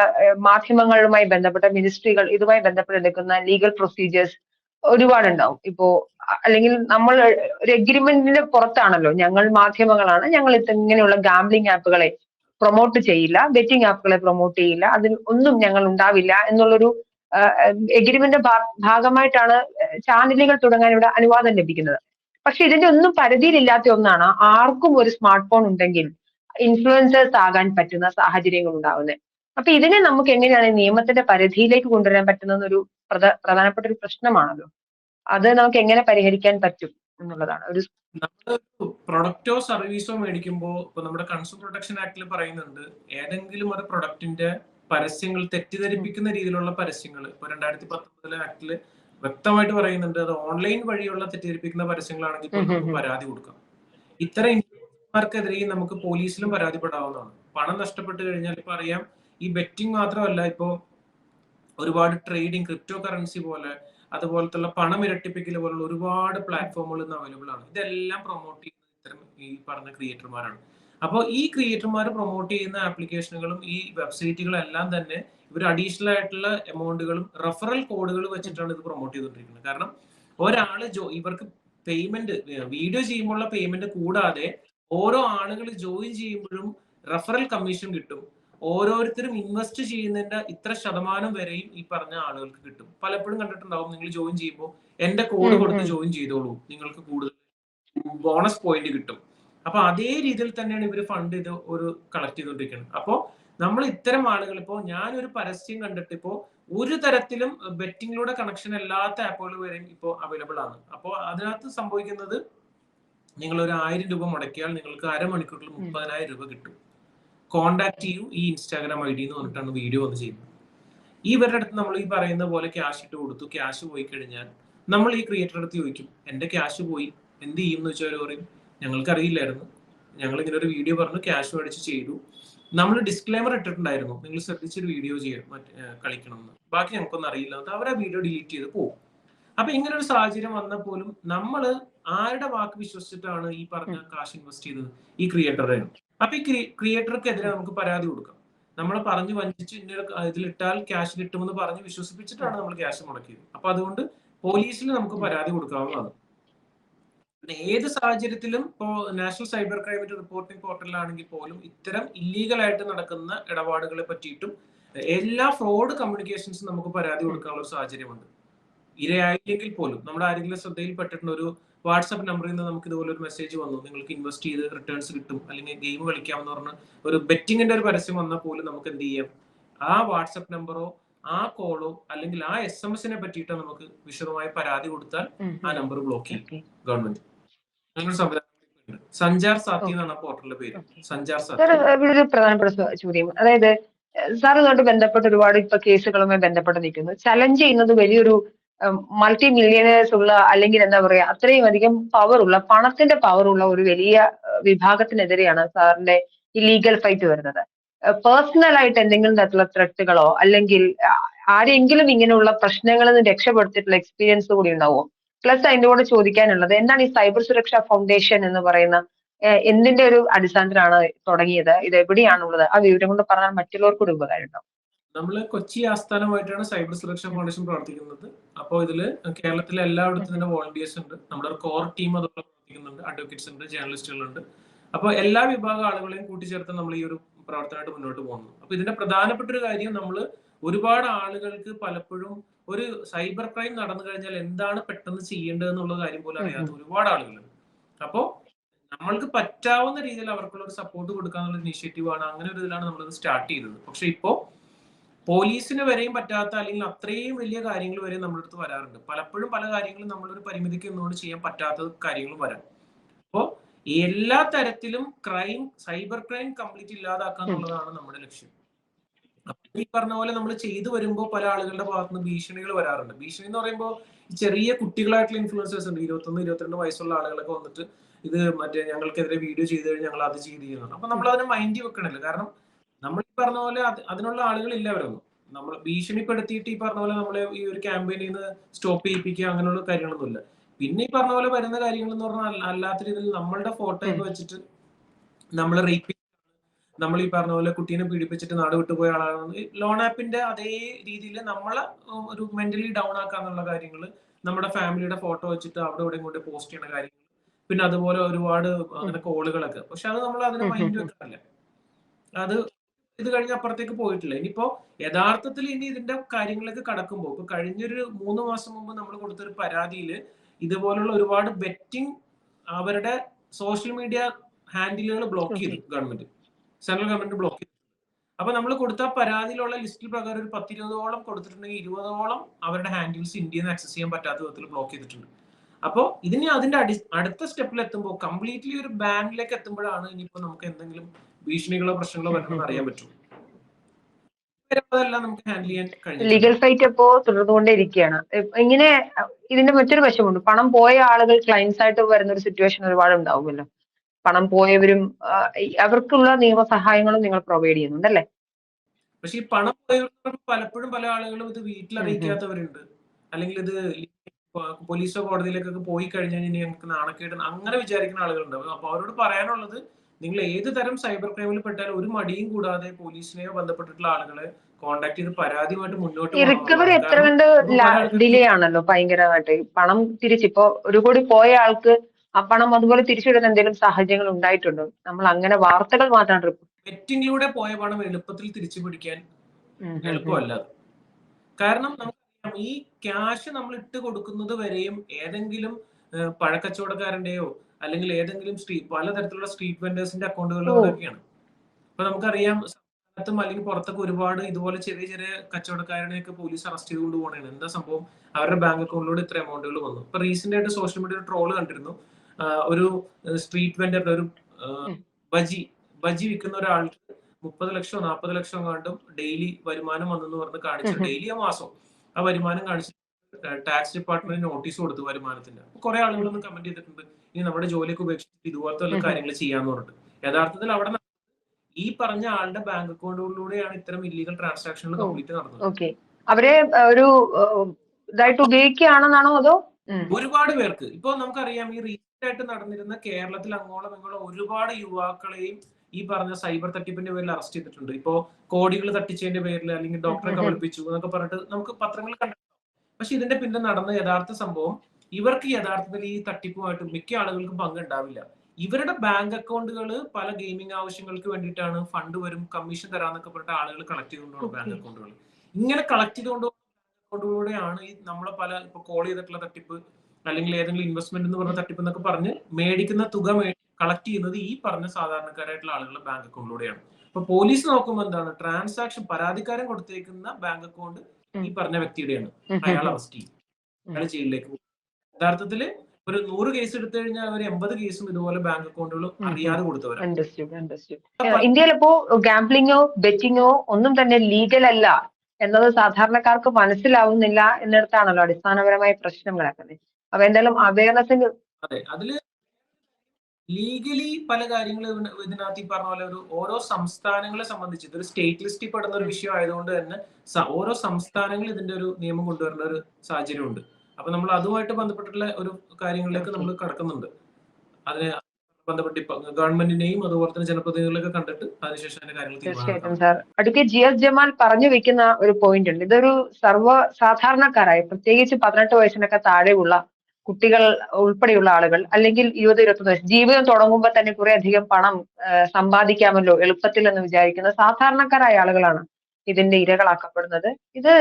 മാധ്യമങ്ങളുമായി ബന്ധപ്പെട്ട മിനിസ്ട്രികൾ ഇതുമായി ബന്ധപ്പെട്ട് എടുക്കുന്ന ലീഗൽ പ്രൊസീജിയേഴ്സ് ഒരുപാടുണ്ടാവും. ഇപ്പോ അല്ലെങ്കിൽ നമ്മൾ ഒരു എഗ്രിമെന്റിന്റെ പുറത്താണല്ലോ. ഞങ്ങൾ മാധ്യമങ്ങളാണ്. ഞങ്ങൾ ഇങ്ങനെയുള്ള ഗാംബ്ലിംഗ് ആപ്പുകളെ പ്രൊമോട്ട് ചെയ്യില്ല. ബെറ്റിംഗ് ആപ്പുകളെ പ്രൊമോട്ട് ചെയ്യില്ല. അതിൽ ഒന്നും ഞങ്ങൾ ഉണ്ടാവില്ല എന്നുള്ളൊരു എഗ്രിമെന്റ് ഭാഗമായിട്ടാണ് ചാനലുകൾ തുടങ്ങാൻ ഇവിടെ അനുവാദം ലഭിക്കുന്നത്. പക്ഷെ ഇതിന്റെ ഒന്നും പരിധിയിലില്ലാത്ത ഒന്നാണ്. ആർക്കും ഒരു സ്മാർട്ട് ഫോൺ ഉണ്ടെങ്കിൽ ഇൻഫ്ലുവൻസേഴ്സ് ആകാൻ പറ്റുന്ന സാഹചര്യങ്ങൾ ഉണ്ടാവുന്നത് അപ്പൊ ഇതിനെ നമുക്ക് എങ്ങനെയാണ് നിയമത്തിന്റെ പരിധിയിലേക്ക് കൊണ്ടുവരാൻ പറ്റുന്ന ഒരു പ്രധ പ്രധാനപ്പെട്ട ഒരു പ്രശ്നമാണല്ലോ. അത് നമുക്ക് എങ്ങനെ പരിഹരിക്കാൻ പറ്റും എന്നുള്ളതാണ്. ഒരു പ്രൊഡക്റ്റോ സർവീസോ മേടിക്കുമ്പോൾ ഇപ്പൊ നമ്മുടെ കൺസ്യൂമർ പ്രൊട്ടക്ഷൻ ആക്ടിൽ പറയുന്നുണ്ട് ഏതെങ്കിലും ഒരു പ്രൊഡക്റ്റിന്റെ പരസ്യങ്ങൾ തെറ്റിദ്ധരിപ്പിക്കുന്ന രീതിയിലുള്ള പരസ്യങ്ങൾ ഇപ്പൊ രണ്ടായിരത്തി പത്തൊമ്പതിലെ ആക്ടിൽ വ്യക്തമായിട്ട് പറയുന്നുണ്ട് അത് ഓൺലൈൻ വഴിയുള്ള തെറ്റിദ്ധരിപ്പിക്കുന്ന പരസ്യങ്ങളാണെങ്കിൽ നമുക്ക് പരാതി കൊടുക്കാം. ഇത്തരം ഇൻഫ്ലുവൻസർമാർക്കെതിരെ നമുക്ക് പോലീസിലും പരാതിപ്പെടാവുന്നതാണ്. പണം നഷ്ടപ്പെട്ടു കഴിഞ്ഞാൽ ഇപ്പൊ അറിയാം ഈ ബെറ്റിംഗ് മാത്രമല്ല ഇപ്പോ ഒരുപാട് ട്രേഡിംഗ് ക്രിപ്റ്റോ കറൻസി പോലെ അതുപോലത്തുള്ള പണം ഇരട്ടിപ്പിക്കൽ പോലുള്ള ഒരുപാട് പ്ലാറ്റ്ഫോമുകൾ ഇന്ന് അവൈലബിൾ ആണ്. ഇതെല്ലാം പ്രൊമോട്ട് ചെയ്യുന്ന ഇത്തരം ഈ പറഞ്ഞ ക്രിയേറ്റർമാരാണ് അപ്പോൾ ഈ ക്രിയേറ്റർമാർ പ്രൊമോട്ട് ചെയ്യുന്ന ആപ്ലിക്കേഷനുകളും ഈ വെബ്സൈറ്റുകളെല്ലാം തന്നെ ഇവർ അഡീഷണൽ ആയിട്ടുള്ള എമൗണ്ടുകളും റെഫറൽ കോഡുകൾ വെച്ചിട്ടാണ് ഇത് പ്രൊമോട്ട് ചെയ്തുകൊണ്ടിരിക്കുന്നത് കാരണം ഒരാൾ ജോ ഇവർക്ക് പേയ്മെന്റ് വീഡിയോ ചെയ്യുമ്പോഴുള്ള പേയ്മെന്റ് കൂടാതെ ഓരോ ആളുകൾ ജോയിൻ ചെയ്യുമ്പോഴും റെഫറൽ കമ്മീഷൻ കിട്ടും. ഓരോരുത്തരും ഇൻവെസ്റ്റ് ചെയ്യുന്നതിന്റെ ഇത്ര ശതമാനം വരെയും ഈ പറഞ്ഞ ആളുകൾക്ക് കിട്ടും. പലപ്പോഴും കണ്ടിട്ടുണ്ടാവും നിങ്ങൾ ജോയിൻ ചെയ്യുമ്പോൾ എന്റെ കോഡ് കൊടുത്ത് ജോയിൻ ചെയ്തോളൂ. നിങ്ങൾക്ക് കൂടുതൽ ബോണസ് പോയിന്റ് കിട്ടും. അപ്പൊ അതേ രീതിയിൽ തന്നെയാണ് ഇവർ ഫണ്ട് ഇത് ഒരു കളക്ട് ചെയ്തുകൊണ്ടിരിക്കുന്നത് അപ്പോ നമ്മൾ ഇത്തരം ആളുകൾ ഇപ്പോ ഞാനൊരു പരസ്യം കണ്ടിട്ട് ഇപ്പോ ഒരു തരത്തിലും ബെറ്റിങ്ങിലൂടെ കണക്ഷൻ അല്ലാത്ത ആപ്പുകൾ വരെയും ഇപ്പോ അവൈലബിൾ ആണ്. അപ്പോൾ അതിനകത്ത് സംഭവിക്കുന്നത് നിങ്ങൾ ഒരു ആയിരം രൂപ മുടക്കിയാൽ നിങ്ങൾക്ക് അരമണിക്കൂറിൽ മുപ്പതിനായിരം രൂപ കിട്ടും. കോണ്ടാക്ട് ചെയ്യൂ ഈ ഇൻസ്റ്റാഗ്രാം ഐ ഡി എന്ന് പറഞ്ഞിട്ടാണ് വീഡിയോ വന്ന് ചെയ്യുന്നത്. ഈ ഇവരുടെ അടുത്ത് നമ്മൾ ഈ പറയുന്ന പോലെ ക്യാഷ് ഇട്ട് കൊടുത്തു ക്യാഷ് പോയി കഴിഞ്ഞാൽ നമ്മൾ ഈ ക്രിയേറ്റർ അടുത്ത് ചോദിക്കും എന്റെ ക്യാഷ് പോയി? എന്ത് ചെയ്യും എന്ന് വെച്ചാൽ പറയും ഞങ്ങൾക്ക് അറിയില്ലായിരുന്നു ഞങ്ങൾ ഇങ്ങനെ ഒരു വീഡിയോ പറഞ്ഞു ക്യാഷ് മേടിച്ച് ചെയ്തു. നമ്മൾ ഡിസ്ക്ലൈമർ ഇട്ടിട്ടുണ്ടായിരുന്നു നിങ്ങൾ ശ്രദ്ധിച്ചൊരു വീഡിയോ ചെയ്യും മറ്റേ കളിക്കണം എന്ന് ബാക്കി ഞങ്ങൾക്കൊന്നും അറിയില്ല. എന്നിട്ട് അവർ ആ വീഡിയോ ഡിലീറ്റ് ചെയ്ത് പോകും അപ്പൊ ഇങ്ങനെ ഒരു സാഹചര്യം വന്നാൽ പോലും നമ്മൾ ആരുടെ വാക്ക് വിശ്വസിച്ചിട്ടാണ് ഈ പറഞ്ഞ കാശ് ഇൻവെസ്റ്റ് ചെയ്തത്? ഈ ക്രിയേറ്ററെ അപ്പൊ ഈ ക്രിയേറ്റർക്കെതിരെ നമുക്ക് പരാതി കൊടുക്കാം. നമ്മൾ പറഞ്ഞു വഞ്ചിച്ച് ഇന്ന ഇതിലിട്ടാൽ ക്യാഷ് കിട്ടുമെന്ന് പറഞ്ഞ് വിശ്വസിപ്പിച്ചിട്ടാണ് നമ്മൾ ക്യാഷ് മുടക്കിയത്. അപ്പൊ അതുകൊണ്ട് പോലീസിൽ നമുക്ക് പരാതി കൊടുക്കാവുന്നതാണ്. ഏത് സാഹചര്യത്തിലും ഇപ്പോ നാഷണൽ സൈബർ ക്രൈം റിപ്പോർട്ടിംഗ് പോർട്ടലിലാണെങ്കിൽ പോലും ഇത്തരം ഇല്ലീഗൽ ആയിട്ട് നടക്കുന്ന ഇടപാടുകളെ പറ്റിയിട്ടും എല്ലാ ഫ്രോഡ് കമ്മ്യൂണിക്കേഷൻസും നമുക്ക് പരാതി കൊടുക്കാനുള്ള ഒരു സാഹചര്യമുണ്ട്. ഇരയായില്ലെങ്കിൽ പോലും നമ്മുടെ ആരെങ്കിലും ശ്രദ്ധയിൽപ്പെട്ടിട്ടുള്ള ഒരു വാട്സപ്പ് നമ്പറിൽ നിന്ന് നമുക്ക് ഇതുപോലെ ഒരു മെസ്സേജ് വന്നു നിങ്ങൾക്ക് ഇൻവെസ്റ്റ് ചെയ്ത് റിട്ടേൺസ് കിട്ടും അല്ലെങ്കിൽ ഗെയിം കളിക്കാമെന്ന് പറഞ്ഞ് ഒരു ബെറ്റിങ്ങിന്റെ ഒരു പരസ്യം വന്നാൽ പോലും നമുക്ക് എന്ത് ചെയ്യാം? ആ വാട്സപ്പ് നമ്പറോ ആ കോളോ അല്ലെങ്കിൽ ആ എസ് എം എസിനെ പറ്റിയിട്ടോ നമുക്ക് വിശദമായ പരാതി കൊടുത്താൽ ആ നമ്പർ ബ്ലോക്ക് ചെയ്യും. ഗവൺമെന്റ്. അങ്ങനെ സംവിധാനം സഞ്ചാർ സാത്തി എന്നാണ് പോർട്ടലിന്റെ പേര്. സഞ്ചാർ സാത്തി. ഇവിടെ ഒരു പ്രധാനപ്പെട്ട ചോദ്യം. അതായത് സാർ ഇതുമായിട്ട് ബന്ധപ്പെട്ട് ഒരുപാട് ഇപ്പൊ കേസുകളുമായി ബന്ധപ്പെട്ട് നിൽക്കുന്നു. ചലഞ്ച് ചെയ്യുന്നത് വലിയൊരു മൾട്ടി മില്യണേഴ്സ് ഉള്ള അല്ലെങ്കിൽ എന്താ പറയാ അത്രയും അധികം പവർ ഉള്ള പണത്തിന്റെ പവർ ഉള്ള ഒരു വലിയ വിഭാഗത്തിനെതിരെയാണ് സാറിന്റെ ഈ ലീഗൽ ഫൈറ്റ് വരുന്നത്. പേഴ്സണൽ ആയിട്ട് എന്തെങ്കിലും തരത്തിലുള്ള ത്രെട്ടുകളോ അല്ലെങ്കിൽ ആരെങ്കിലും ഇങ്ങനെയുള്ള പ്രശ്നങ്ങളിൽ നിന്ന് രക്ഷപ്പെടുത്തിയിട്ടുള്ള എക്സ്പീരിയൻസ് കൂടി ഉണ്ടാവുമോ? പ്ലസ് അതിന്റെ കൂടെ ചോദിക്കാനുള്ളത് എന്താണ് ഈ സൈബർ സുരക്ഷാ ഫൗണ്ടേഷൻ എന്ന് പറയുന്ന എന്തിന്റെ ഒരു അടിസ്ഥാനത്തിലാണ് തുടങ്ങിയത്? ഇത് എവിടെയാണുള്ളത്? ആ വിവരം കൊണ്ട് പറഞ്ഞാൽ മറ്റുള്ളവർക്ക് കൂടി ഉപകാരം ഉണ്ടാവും നമ്മൾ കൊച്ചി ആസ്ഥാനമായിട്ടാണ് സൈബർ സുരക്ഷാ ഫൗണ്ടേഷൻ പ്രവർത്തിക്കുന്നത്. അപ്പോൾ ഇതിൽ കേരളത്തിലെ എല്ലായിടത്തും തന്നെ വോളണ്ടിയേഴ്സ് ഉണ്ട്. നമ്മുടെ കോർ ടീം അതുപോലെ പ്രവർത്തിക്കുന്നുണ്ട്. അഡ്വക്കേറ്റ്സ് ഉണ്ട് ജേർണലിസ്റ്റുകളുണ്ട് അപ്പോൾ എല്ലാ വിഭാഗം ആളുകളെയും കൂട്ടിച്ചേർത്ത് നമ്മൾ ഈ ഒരു പ്രവർത്തനമായിട്ട് മുന്നോട്ട് പോകുന്നു. അപ്പോൾ ഇതിന്റെ പ്രധാനപ്പെട്ട ഒരു കാര്യം നമ്മൾ ഒരുപാട് ആളുകൾക്ക് പലപ്പോഴും ഒരു സൈബർ ക്രൈം നടന്നു കഴിഞ്ഞാൽ എന്താണ് പെട്ടെന്ന് ചെയ്യേണ്ടത് എന്നുള്ള കാര്യം പോലും അറിയാത്ത ഒരുപാട് ആളുകളുണ്ട്. അപ്പോ നമ്മൾക്ക് പറ്റാവുന്ന രീതിയിൽ അവർക്കുള്ള ഒരു സപ്പോർട്ട് കൊടുക്കാനുള്ള ഇനിഷ്യേറ്റീവ് ആണ് അങ്ങനെ ഒരു ഇതിലാണ് നമ്മളിത് സ്റ്റാർട്ട് ചെയ്തത്. പക്ഷെ ഇപ്പോ പോലീസിന് വരെയും പറ്റാത്ത അല്ലെങ്കിൽ അത്രയും വലിയ കാര്യങ്ങൾ വരെ നമ്മുടെ അടുത്ത് വരാറുണ്ട്. പലപ്പോഴും പല കാര്യങ്ങളും നമ്മളൊരു പരിമിതിക്ക് ഒന്നുകൊണ്ട് ചെയ്യാൻ പറ്റാത്ത കാര്യങ്ങളും വരാം. അപ്പോൾ എല്ലാ തരത്തിലും ക്രൈം സൈബർ ക്രൈം കംപ്ലീറ്റ് ഇല്ലാതാക്കുക എന്നുള്ളതാണ് നമ്മുടെ ലക്ഷ്യം. ഈ പറഞ്ഞ പോലെ നമ്മൾ ചെയ്തു വരുമ്പോൾ പല ആളുകളുടെ ഭാഗത്ത് നിന്ന് ഭീഷണികൾ വരാറുണ്ട്. ഭീഷണി എന്ന് പറയുമ്പോൾ ചെറിയ കുട്ടികളായിട്ടുള്ള ഇൻഫ്ലുവൻസേഴ്സ് ഉണ്ട്. ഇരുപത്തൊന്ന് ഇരുപത്തിരണ്ട് വയസ്സുള്ള ആളുകളൊക്കെ വന്നിട്ട് ഇത് മറ്റേ ഞങ്ങൾക്കെതിരെ വീഡിയോ ചെയ്ത് കഴിഞ്ഞാൽ ഞങ്ങൾ അത് ചെയ്ത് ചെയ്യുന്നുണ്ട് അപ്പൊ നമ്മൾ അതിനെ മൈൻഡ് വെക്കണില്ല. കാരണം നമ്മൾ ഈ പറഞ്ഞ പോലെ അത് അതിനുള്ള ആളുകളില്ല അവരൊന്നും. നമ്മൾ ഭീഷണിപ്പെടുത്തിയിട്ട് ഈ പറഞ്ഞ പോലെ നമ്മളെ ഈ ഒരു ക്യാമ്പയിനിൽ നിന്ന് സ്റ്റോപ്പ് ചെയ്യിപ്പിക്കുക അങ്ങനെയുള്ള കാര്യങ്ങളൊന്നുമില്ല. പിന്നെ ഈ പറഞ്ഞ പോലെ വരുന്ന കാര്യങ്ങൾ എന്ന് പറഞ്ഞാൽ അല്ലാത്ത രീതിയിൽ നമ്മളുടെ ഫോട്ടോ ഒക്കെ വെച്ചിട്ട് നമ്മൾ റേപ്പ് നമ്മൾ ഈ പറഞ്ഞ പോലെ കുട്ടീനെ പീഡിപ്പിച്ചിട്ട് നാട് വിട്ടുപോയ ആളാണ് ലോൺ ആപ്പിന്റെ അതേ രീതിയിൽ നമ്മളെ ഒരു മെന്റലി ഡൗൺ ആക്കാന്നുള്ള കാര്യങ്ങൾ നമ്മുടെ ഫാമിലിയുടെ ഫോട്ടോ വെച്ചിട്ട് അവിടെ ഇവിടെ കൊണ്ട് പോസ്റ്റ് ചെയ്യുന്ന കാര്യങ്ങൾ പിന്നെ അതുപോലെ ഒരുപാട് അങ്ങനെ കോളുകളൊക്കെ പക്ഷെ അത് നമ്മൾ അതിന് മൈൻഡ് വെക്കാറില്ല. അത് ഇത് കഴിഞ്ഞ അപ്പുറത്തേക്ക് പോയിട്ടില്ല. ഇനിയിപ്പോ യഥാർത്ഥത്തിൽ ഇനി ഇതിന്റെ കാര്യങ്ങളൊക്കെ കടക്കുമ്പോൾ ഇപ്പൊ കഴിഞ്ഞൊരു മൂന്ന് മാസം മുമ്പ് നമ്മൾ കൊടുത്തൊരു പരാതിയിൽ ഇതുപോലുള്ള ഒരുപാട് ബെറ്റിംഗ് അവരുടെ സോഷ്യൽ മീഡിയ ഹാൻഡിലുകൾ ബ്ലോക്ക് ചെയ്തു ഗവൺമെന്റ് സെൻട്രൽ ഗവൺമെന്റ് ബ്ലോക്ക് ചെയ്തിട്ടുണ്ട്. അപ്പൊ നമ്മൾ കൊടുത്ത പരാതിയിലുള്ള ലിസ്റ്റിൽ പ്രകാരം ഒരു പത്തിരുപതോളം കൊടുത്തിട്ടുണ്ടെങ്കിൽ ഇരുപതോളം അവരുടെ ഹാൻഡിൽസ് ഇന്ത്യയിൽ നിന്ന് ആക്സസ് ചെയ്യാൻ പറ്റാത്ത വിധത്തിൽ ബ്ലോക്ക് ചെയ്തിട്ടുണ്ട്. അപ്പോൾ ഇതിന് അതിന്റെ അടി അടുത്ത സ്റ്റെപ്പിൽ എത്തുമ്പോൾ കംപ്ലീറ്റ്ലി ഒരു ബാങ്കിലേക്ക് എത്തുമ്പോഴാണ് ഇനിയിപ്പോ നമുക്ക് എന്തെങ്കിലും ഭീഷണികളോ പ്രശ്നങ്ങളോ വരണമെന്ന് അറിയാൻ പറ്റും ലീഗൽ ഫൈറ്റ് അപ്പോ തുടർന്നുകൊണ്ടേയിരിക്കുകയാണ്. ഇങ്ങനെ ഇതിന്റെ മറ്റൊരു വശമുണ്ട്. പണം പോയ ആളുകൾ ക്ലയൻസ് ആയിട്ട് വരുന്ന ഒരു സിറ്റുവേഷൻ ഒരുപാട് ഉണ്ടാവുമല്ലോ പണം പോയവരും അവർക്കുള്ള നിയമ അവർക്കുള്ള നിയമസഹായങ്ങളും നിങ്ങൾ പ്രൊവൈഡ് ചെയ്യുന്നുണ്ട് അല്ലെ പക്ഷെ ഈ പണം പോയവർക്ക് പലപ്പോഴും പല ആളുകളും ഇത് വീട്ടിൽ അറിയിക്കാത്തവരുണ്ട്. അല്ലെങ്കിൽ ഇത് പോലീസോ കോടതിയിലേക്കൊക്കെ പോയി കഴിഞ്ഞാൽ ഇനി ഞങ്ങൾക്ക് നാണക്കേട് അങ്ങനെ വിചാരിക്കുന്ന ആളുകളുണ്ട്. അപ്പൊ അവരോട് പറയാനുള്ളത് നിങ്ങൾ ഏത് തരം സൈബർ ക്രൈമിൽ പെട്ടാലും ഒരു മടിയും കൂടാതെ പോലീസിനെയോ ബന്ധപ്പെട്ടിട്ടുള്ള ആളുകളെ കോണ്ടാക്ട് ചെയ്ത് പരാതിയുമായിട്ട് മുന്നോട്ട് റിക്കവറി എത്ര കണ്ട് ഡിലേ ആണല്ലോ ഭയങ്കരമായിട്ട്. പണം തിരിച്ചിപ്പോ ഒരു കോടി പോയ ആൾക്ക് ആ പണം അതുപോലെ തിരിച്ചുവിടുന്ന എന്തെങ്കിലും സാഹചര്യങ്ങൾ ഉണ്ടായിട്ടുണ്ടോ? നമ്മൾ അങ്ങനെ വാർത്തകൾ മാത്രമാണ് ബെറ്റിംഗിലൂടെ പോയ പണം എളുപ്പത്തിൽ തിരിച്ചു പിടിക്കാൻ എളുപ്പമല്ല. കാരണം നമുക്കറിയാം ഈ ക്യാഷ് നമ്മൾ ഇട്ട് കൊടുക്കുന്നത് വരെയും ഏതെങ്കിലും പഴക്കച്ചവടക്കാരന്റെയോ അല്ലെങ്കിൽ ഏതെങ്കിലും സ്ട്രീറ്റ് പലതരത്തിലുള്ള സ്ട്രീറ്റ് വെൻഡേഴ്സിന്റെ അക്കൗണ്ടുകളിലൂടെയൊക്കെയാണ് അപ്പൊ നമുക്കറിയാം സംസ്ഥാനത്തും അല്ലെങ്കിൽ പുറത്തൊക്കെ ഒരുപാട് ഇതുപോലെ ചെറിയ ചെറിയ കച്ചവടക്കാരനെയൊക്കെ പോലീസ് അറസ്റ്റ് ചെയ്തുകൊണ്ട് പോകണേ എന്താ സംഭവം? അവരുടെ ബാങ്ക് അക്കൗണ്ടിലൂടെ ഇത്ര എമൗണ്ടുകൾ വന്നു. ഇപ്പൊ റീസെന്റ് ആയിട്ട് സോഷ്യൽ മീഡിയയിൽ ട്രോൾ കണ്ടിരുന്നു. ഒരു സ്ട്രീറ്റ് വെൻഡറിന്റെ ഒരു. ബജി ബജി വിൽക്കുന്ന ഒരാൾക്ക് മുപ്പത് ലക്ഷം നാൽപ്പത് ലക്ഷം കണ്ടും ഡെയിലി വരുമാനം വന്നെന്ന് പറഞ്ഞ് കാണിച്ചു. ഡെയിലി ആ മാസം ആ വരുമാനം കാണിച്ചു ടാക്സ് ഡിപ്പാർട്ട്മെന്റ് നോട്ടീസ് കൊടുത്തു വരുമാനത്തിന്റെ കുറെ ആളുകളൊന്നും കമന്റ് ചെയ്തിട്ടുണ്ട്. ഇനി നമ്മുടെ ജോലിയൊക്കെ ഉപേക്ഷിച്ച് ഇതുപോലത്തെ ഉള്ള കാര്യങ്ങൾ ചെയ്യാന്ന് പറഞ്ഞിട്ട്. യഥാർത്ഥത്തിൽ അവിടെ ഈ പറഞ്ഞ ആളുടെ ബാങ്ക് അക്കൗണ്ടുകളിലൂടെയാണ് ഇത്തരം ഇല്ലീഗൽ ട്രാൻസാക്ഷനുകൾ കംപ്ലീറ്റ് നടന്നത്. അവരെ ഒരു ഇതായിട്ട് ഉപയോഗിക്കുകയാണെന്നാണോ അതോ? ഒരുപാട് പേർക്ക്. ഇപ്പൊ നമുക്കറിയാം ഈ ആയിട്ട് നടന്നിരുന്ന കേരളത്തിൽ അങ്ങോളം ഇങ്ങോളം ഒരുപാട് യുവാക്കളെയും ഈ പറഞ്ഞ സൈബർ തട്ടിപ്പിന്റെ പേരിൽ അറസ്റ്റ് ചെയ്തിട്ടുണ്ട്. ഇപ്പോ കോടികൾ തട്ടിച്ചതിന്റെ പേരിൽ അല്ലെങ്കിൽ ഡോക്ടറെ. കബളിപ്പിച്ചു എന്നൊക്കെ പറഞ്ഞിട്ട് നമുക്ക് പത്രങ്ങൾ കണ്ടു പക്ഷെ ഇതിന്റെ പിന്നിൽ നടന്ന യഥാർത്ഥ സംഭവം ഇവർക്ക് യഥാർത്ഥത്തിൽ ഈ തട്ടിപ്പുമായിട്ട് മിക്ക ആളുകൾക്കും പങ്കുണ്ടാവില്ല. ഇവരുടെ ബാങ്ക് അക്കൗണ്ടുകൾ പല ഗെയിമിംഗ് ആവശ്യങ്ങൾക്ക് വേണ്ടിയിട്ടാണ് ഫണ്ട് വരും കമ്മീഷൻ തരാന്നൊക്കെ പറഞ്ഞിട്ട് ആളുകൾ കളക്ട് ചെയ്തുകൊണ്ടുള്ള ബാങ്ക് അക്കൗണ്ടുകൾ ഇങ്ങനെ കളക്ട് ചെയ്തുകൊണ്ട് അക്കൗണ്ടുകളിലൂടെയാണ് ഈ നമ്മളെ പല ഇപ്പൊ കോൾ ചെയ്തിട്ടുള്ള തട്ടിപ്പ് അല്ലെങ്കിൽ ഏതെങ്കിലും ഇൻവെസ്റ്റ്മെന്റ് എന്ന് പറഞ്ഞ തട്ടിപ്പ് എന്നൊക്കെ പറഞ്ഞ് മേടിക്കുന്ന തുക കളക്ട് ചെയ്യുന്നത് ഈ പറഞ്ഞ സാധാരണക്കാരായിട്ടുള്ള ആളുകളുടെ ബാങ്ക് അക്കൗണ്ടിലൂടെയാണ് അപ്പൊ പോലീസ് നോക്കുമ്പോൾ എന്താണ്? ട്രാൻസാക്ഷൻ പരാതിക്കാരൻ കൊടുത്തേക്കുന്ന ബാങ്ക് അക്കൗണ്ട് ഈ പറഞ്ഞ വ്യക്തിയുടെയാണ്. അയാൾ അറസ്റ്റ് ചെയ്യും. അയാൾ ജയിലിലേക്ക് പോകും. യഥാർത്ഥത്തിൽ ഒരു നൂറ് കേസ് എടുത്തു കഴിഞ്ഞാൽ ഒരു എൺപത് കേസും ഇതുപോലെ ബാങ്ക് അക്കൗണ്ടുകളും. അറിയാതെ കൊടുത്തവരാണ്. ഇന്ത്യയിൽ ഇപ്പോ ഗാംബ്ലിങ്ങോ ബെറ്റിങ്ങോ ഒന്നും തന്നെ ലീഗൽ അല്ല എന്നത് സാധാരണക്കാർക്ക് മനസ്സിലാവുന്നില്ല എന്നിടത്താണല്ലോ അടിസ്ഥാനപരമായ പ്രശ്നം കിടക്കുന്നത് അപ്പൊ എന്തായാലും അവയർനെസ്സിന് അതെ അതിൽ ലീഗലി പല കാര്യങ്ങളും ഇതിനകത്ത് ഈ പറഞ്ഞ പോലെ ഒരു ഓരോ സംസ്ഥാനങ്ങളെ സംബന്ധിച്ച് ഇതൊരു സ്റ്റേറ്റ് ലിസ്റ്റിൽ പെടുന്ന ഒരു വിഷയം ആയതുകൊണ്ട് തന്നെ ഓരോ സംസ്ഥാനങ്ങൾ ഇതിന്റെ ഒരു നിയമം കൊണ്ടുവരേണ്ട ഒരു സാഹചര്യമുണ്ട്. അപ്പൊ നമ്മൾ അതുമായിട്ട് ബന്ധപ്പെട്ടിട്ടുള്ള ഒരു കാര്യങ്ങളിലേക്ക് നമ്മൾ കടക്കുന്നുണ്ട്. അതിനെ ബന്ധപ്പെട്ട് ഗവൺമെന്റിനെയും അതുപോലെ തന്നെ ജനപ്രതിനിധികളൊക്കെ കണ്ടിട്ട് അതിനുശേഷം അതിന്റെ കാര്യങ്ങൾ തീർച്ചയായിട്ടും sir advocate G S Jamal പറഞ്ഞു വെക്കുന്ന ഒരു പോയിന്റ് ഉണ്ട്. ഇതൊരു സർവ സാധാരണക്കാരായ പ്രത്യേകിച്ച് പതിനെട്ട് വയസ്സിനൊക്കെ താഴെയുള്ള കുട്ടികൾ ഉൾപ്പെടെയുള്ള ആളുകൾ അല്ലെങ്കിൽ ഇരുപത് ഇരുപത്തൊന്ന് വയസ്സ് ജീവിതം തുടങ്ങുമ്പോൾ തന്നെ കുറെ അധികം പണം സമ്പാദിക്കാമല്ലോ എളുപ്പത്തിൽ എന്ന് വിചാരിക്കുന്ന സാധാരണക്കാരായ ആളുകളാണ് ഇതിന്റെ ഇരകളാക്കപ്പെടുന്നത്. ഇത്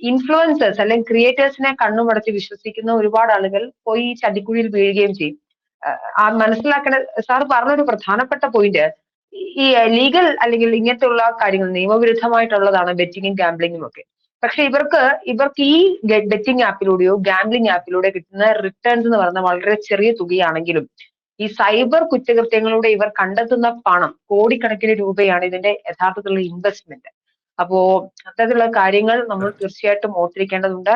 ഇൻഫ്ലുവൻസേഴ്സ് അല്ലെങ്കിൽ ക്രിയേറ്റേഴ്സിനെ കണ്ണുമടച്ച് വിശ്വസിക്കുന്ന ഒരുപാട് ആളുകൾ പോയി ഈ ചതിക്കുഴിയിൽ വീഴുകയും ചെയ്യും. ആ മനസ്സിലാക്കേണ്ട സാർ പറഞ്ഞൊരു പ്രധാനപ്പെട്ട പോയിന്റ് ഈ ലീഗൽ അല്ലെങ്കിൽ ഇങ്ങനത്തെയുള്ള കാര്യങ്ങൾ നിയമവിരുദ്ധമായിട്ടുള്ളതാണ് ബെറ്റിങ്ങും ഗാംബ്ലിങ്ങും ഒക്കെ. പക്ഷെ ഇവർക്ക് ഇവർക്ക് ഈ ബെറ്റിംഗ് ആപ്പിലൂടെയോ ഗാംബ്ലിംഗ് ആപ്പിലൂടെ കിട്ടുന്ന റിട്ടേൺസ് എന്ന് പറയുന്നത് വളരെ ചെറിയ തുകയാണെങ്കിലും ഈ സൈബർ കുറ്റകൃത്യങ്ങളിലൂടെ ഇവർ കണ്ടെത്തുന്ന പണം കോടിക്കണക്കിന് രൂപയാണ് ഇതിന്റെ യഥാർത്ഥത്തിലുള്ള ഇൻവെസ്റ്റ്മെന്റ് അപ്പോ അത്തരത്തിലുള്ള കാര്യങ്ങൾ നമ്മൾ തീർച്ചയായിട്ടും ഓർത്തിരിക്കേണ്ടതുണ്ട്.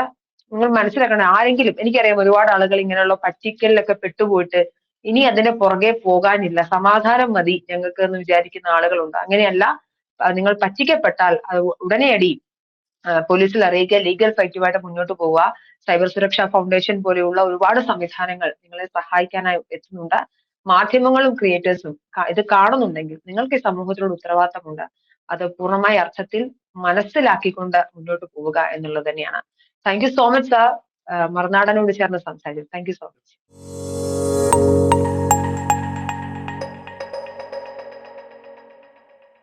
നിങ്ങൾ മനസ്സിലാക്കണം ആരെങ്കിലും എനിക്കറിയാം ഒരുപാട് ആളുകൾ ഇങ്ങനെയുള്ള പറ്റിക്കലിലൊക്കെ പെട്ടുപോയിട്ട് ഇനി അതിന്റെ പുറകെ പോകാനില്ല. സമാധാനം മതി ഞങ്ങൾക്ക് എന്ന് വിചാരിക്കുന്ന ആളുകളുണ്ട്. അങ്ങനെയല്ല നിങ്ങൾ പറ്റിക്കപ്പെട്ടാൽ ഉടനെയടി പോലീസിൽ അറിയിക്കുക ലീഗൽ ഫൈറ്റുമായിട്ട് മുന്നോട്ട് പോവുക. സൈബർ സുരക്ഷാ ഫൗണ്ടേഷൻ പോലെയുള്ള ഒരുപാട് സംവിധാനങ്ങൾ നിങ്ങളെ സഹായിക്കാനായി എത്തുന്നുണ്ട്. മാധ്യമങ്ങളും ക്രിയേറ്റേഴ്സും ഇത് കാണുന്നുണ്ടെങ്കിൽ നിങ്ങൾക്ക് ഈ സമൂഹത്തിനോട് ഉത്തരവാദിത്തമുണ്ട്. അത് പൂർണമായ അർത്ഥത്തിൽ മനസ്സിലാക്കിക്കൊണ്ട് മുന്നോട്ട് പോവുക എന്നുള്ളത് തന്നെയാണ്. Thank you so much sir മറുനാടനോട് ചേർന്ന് സംസാരിച്ചു. Thank you so much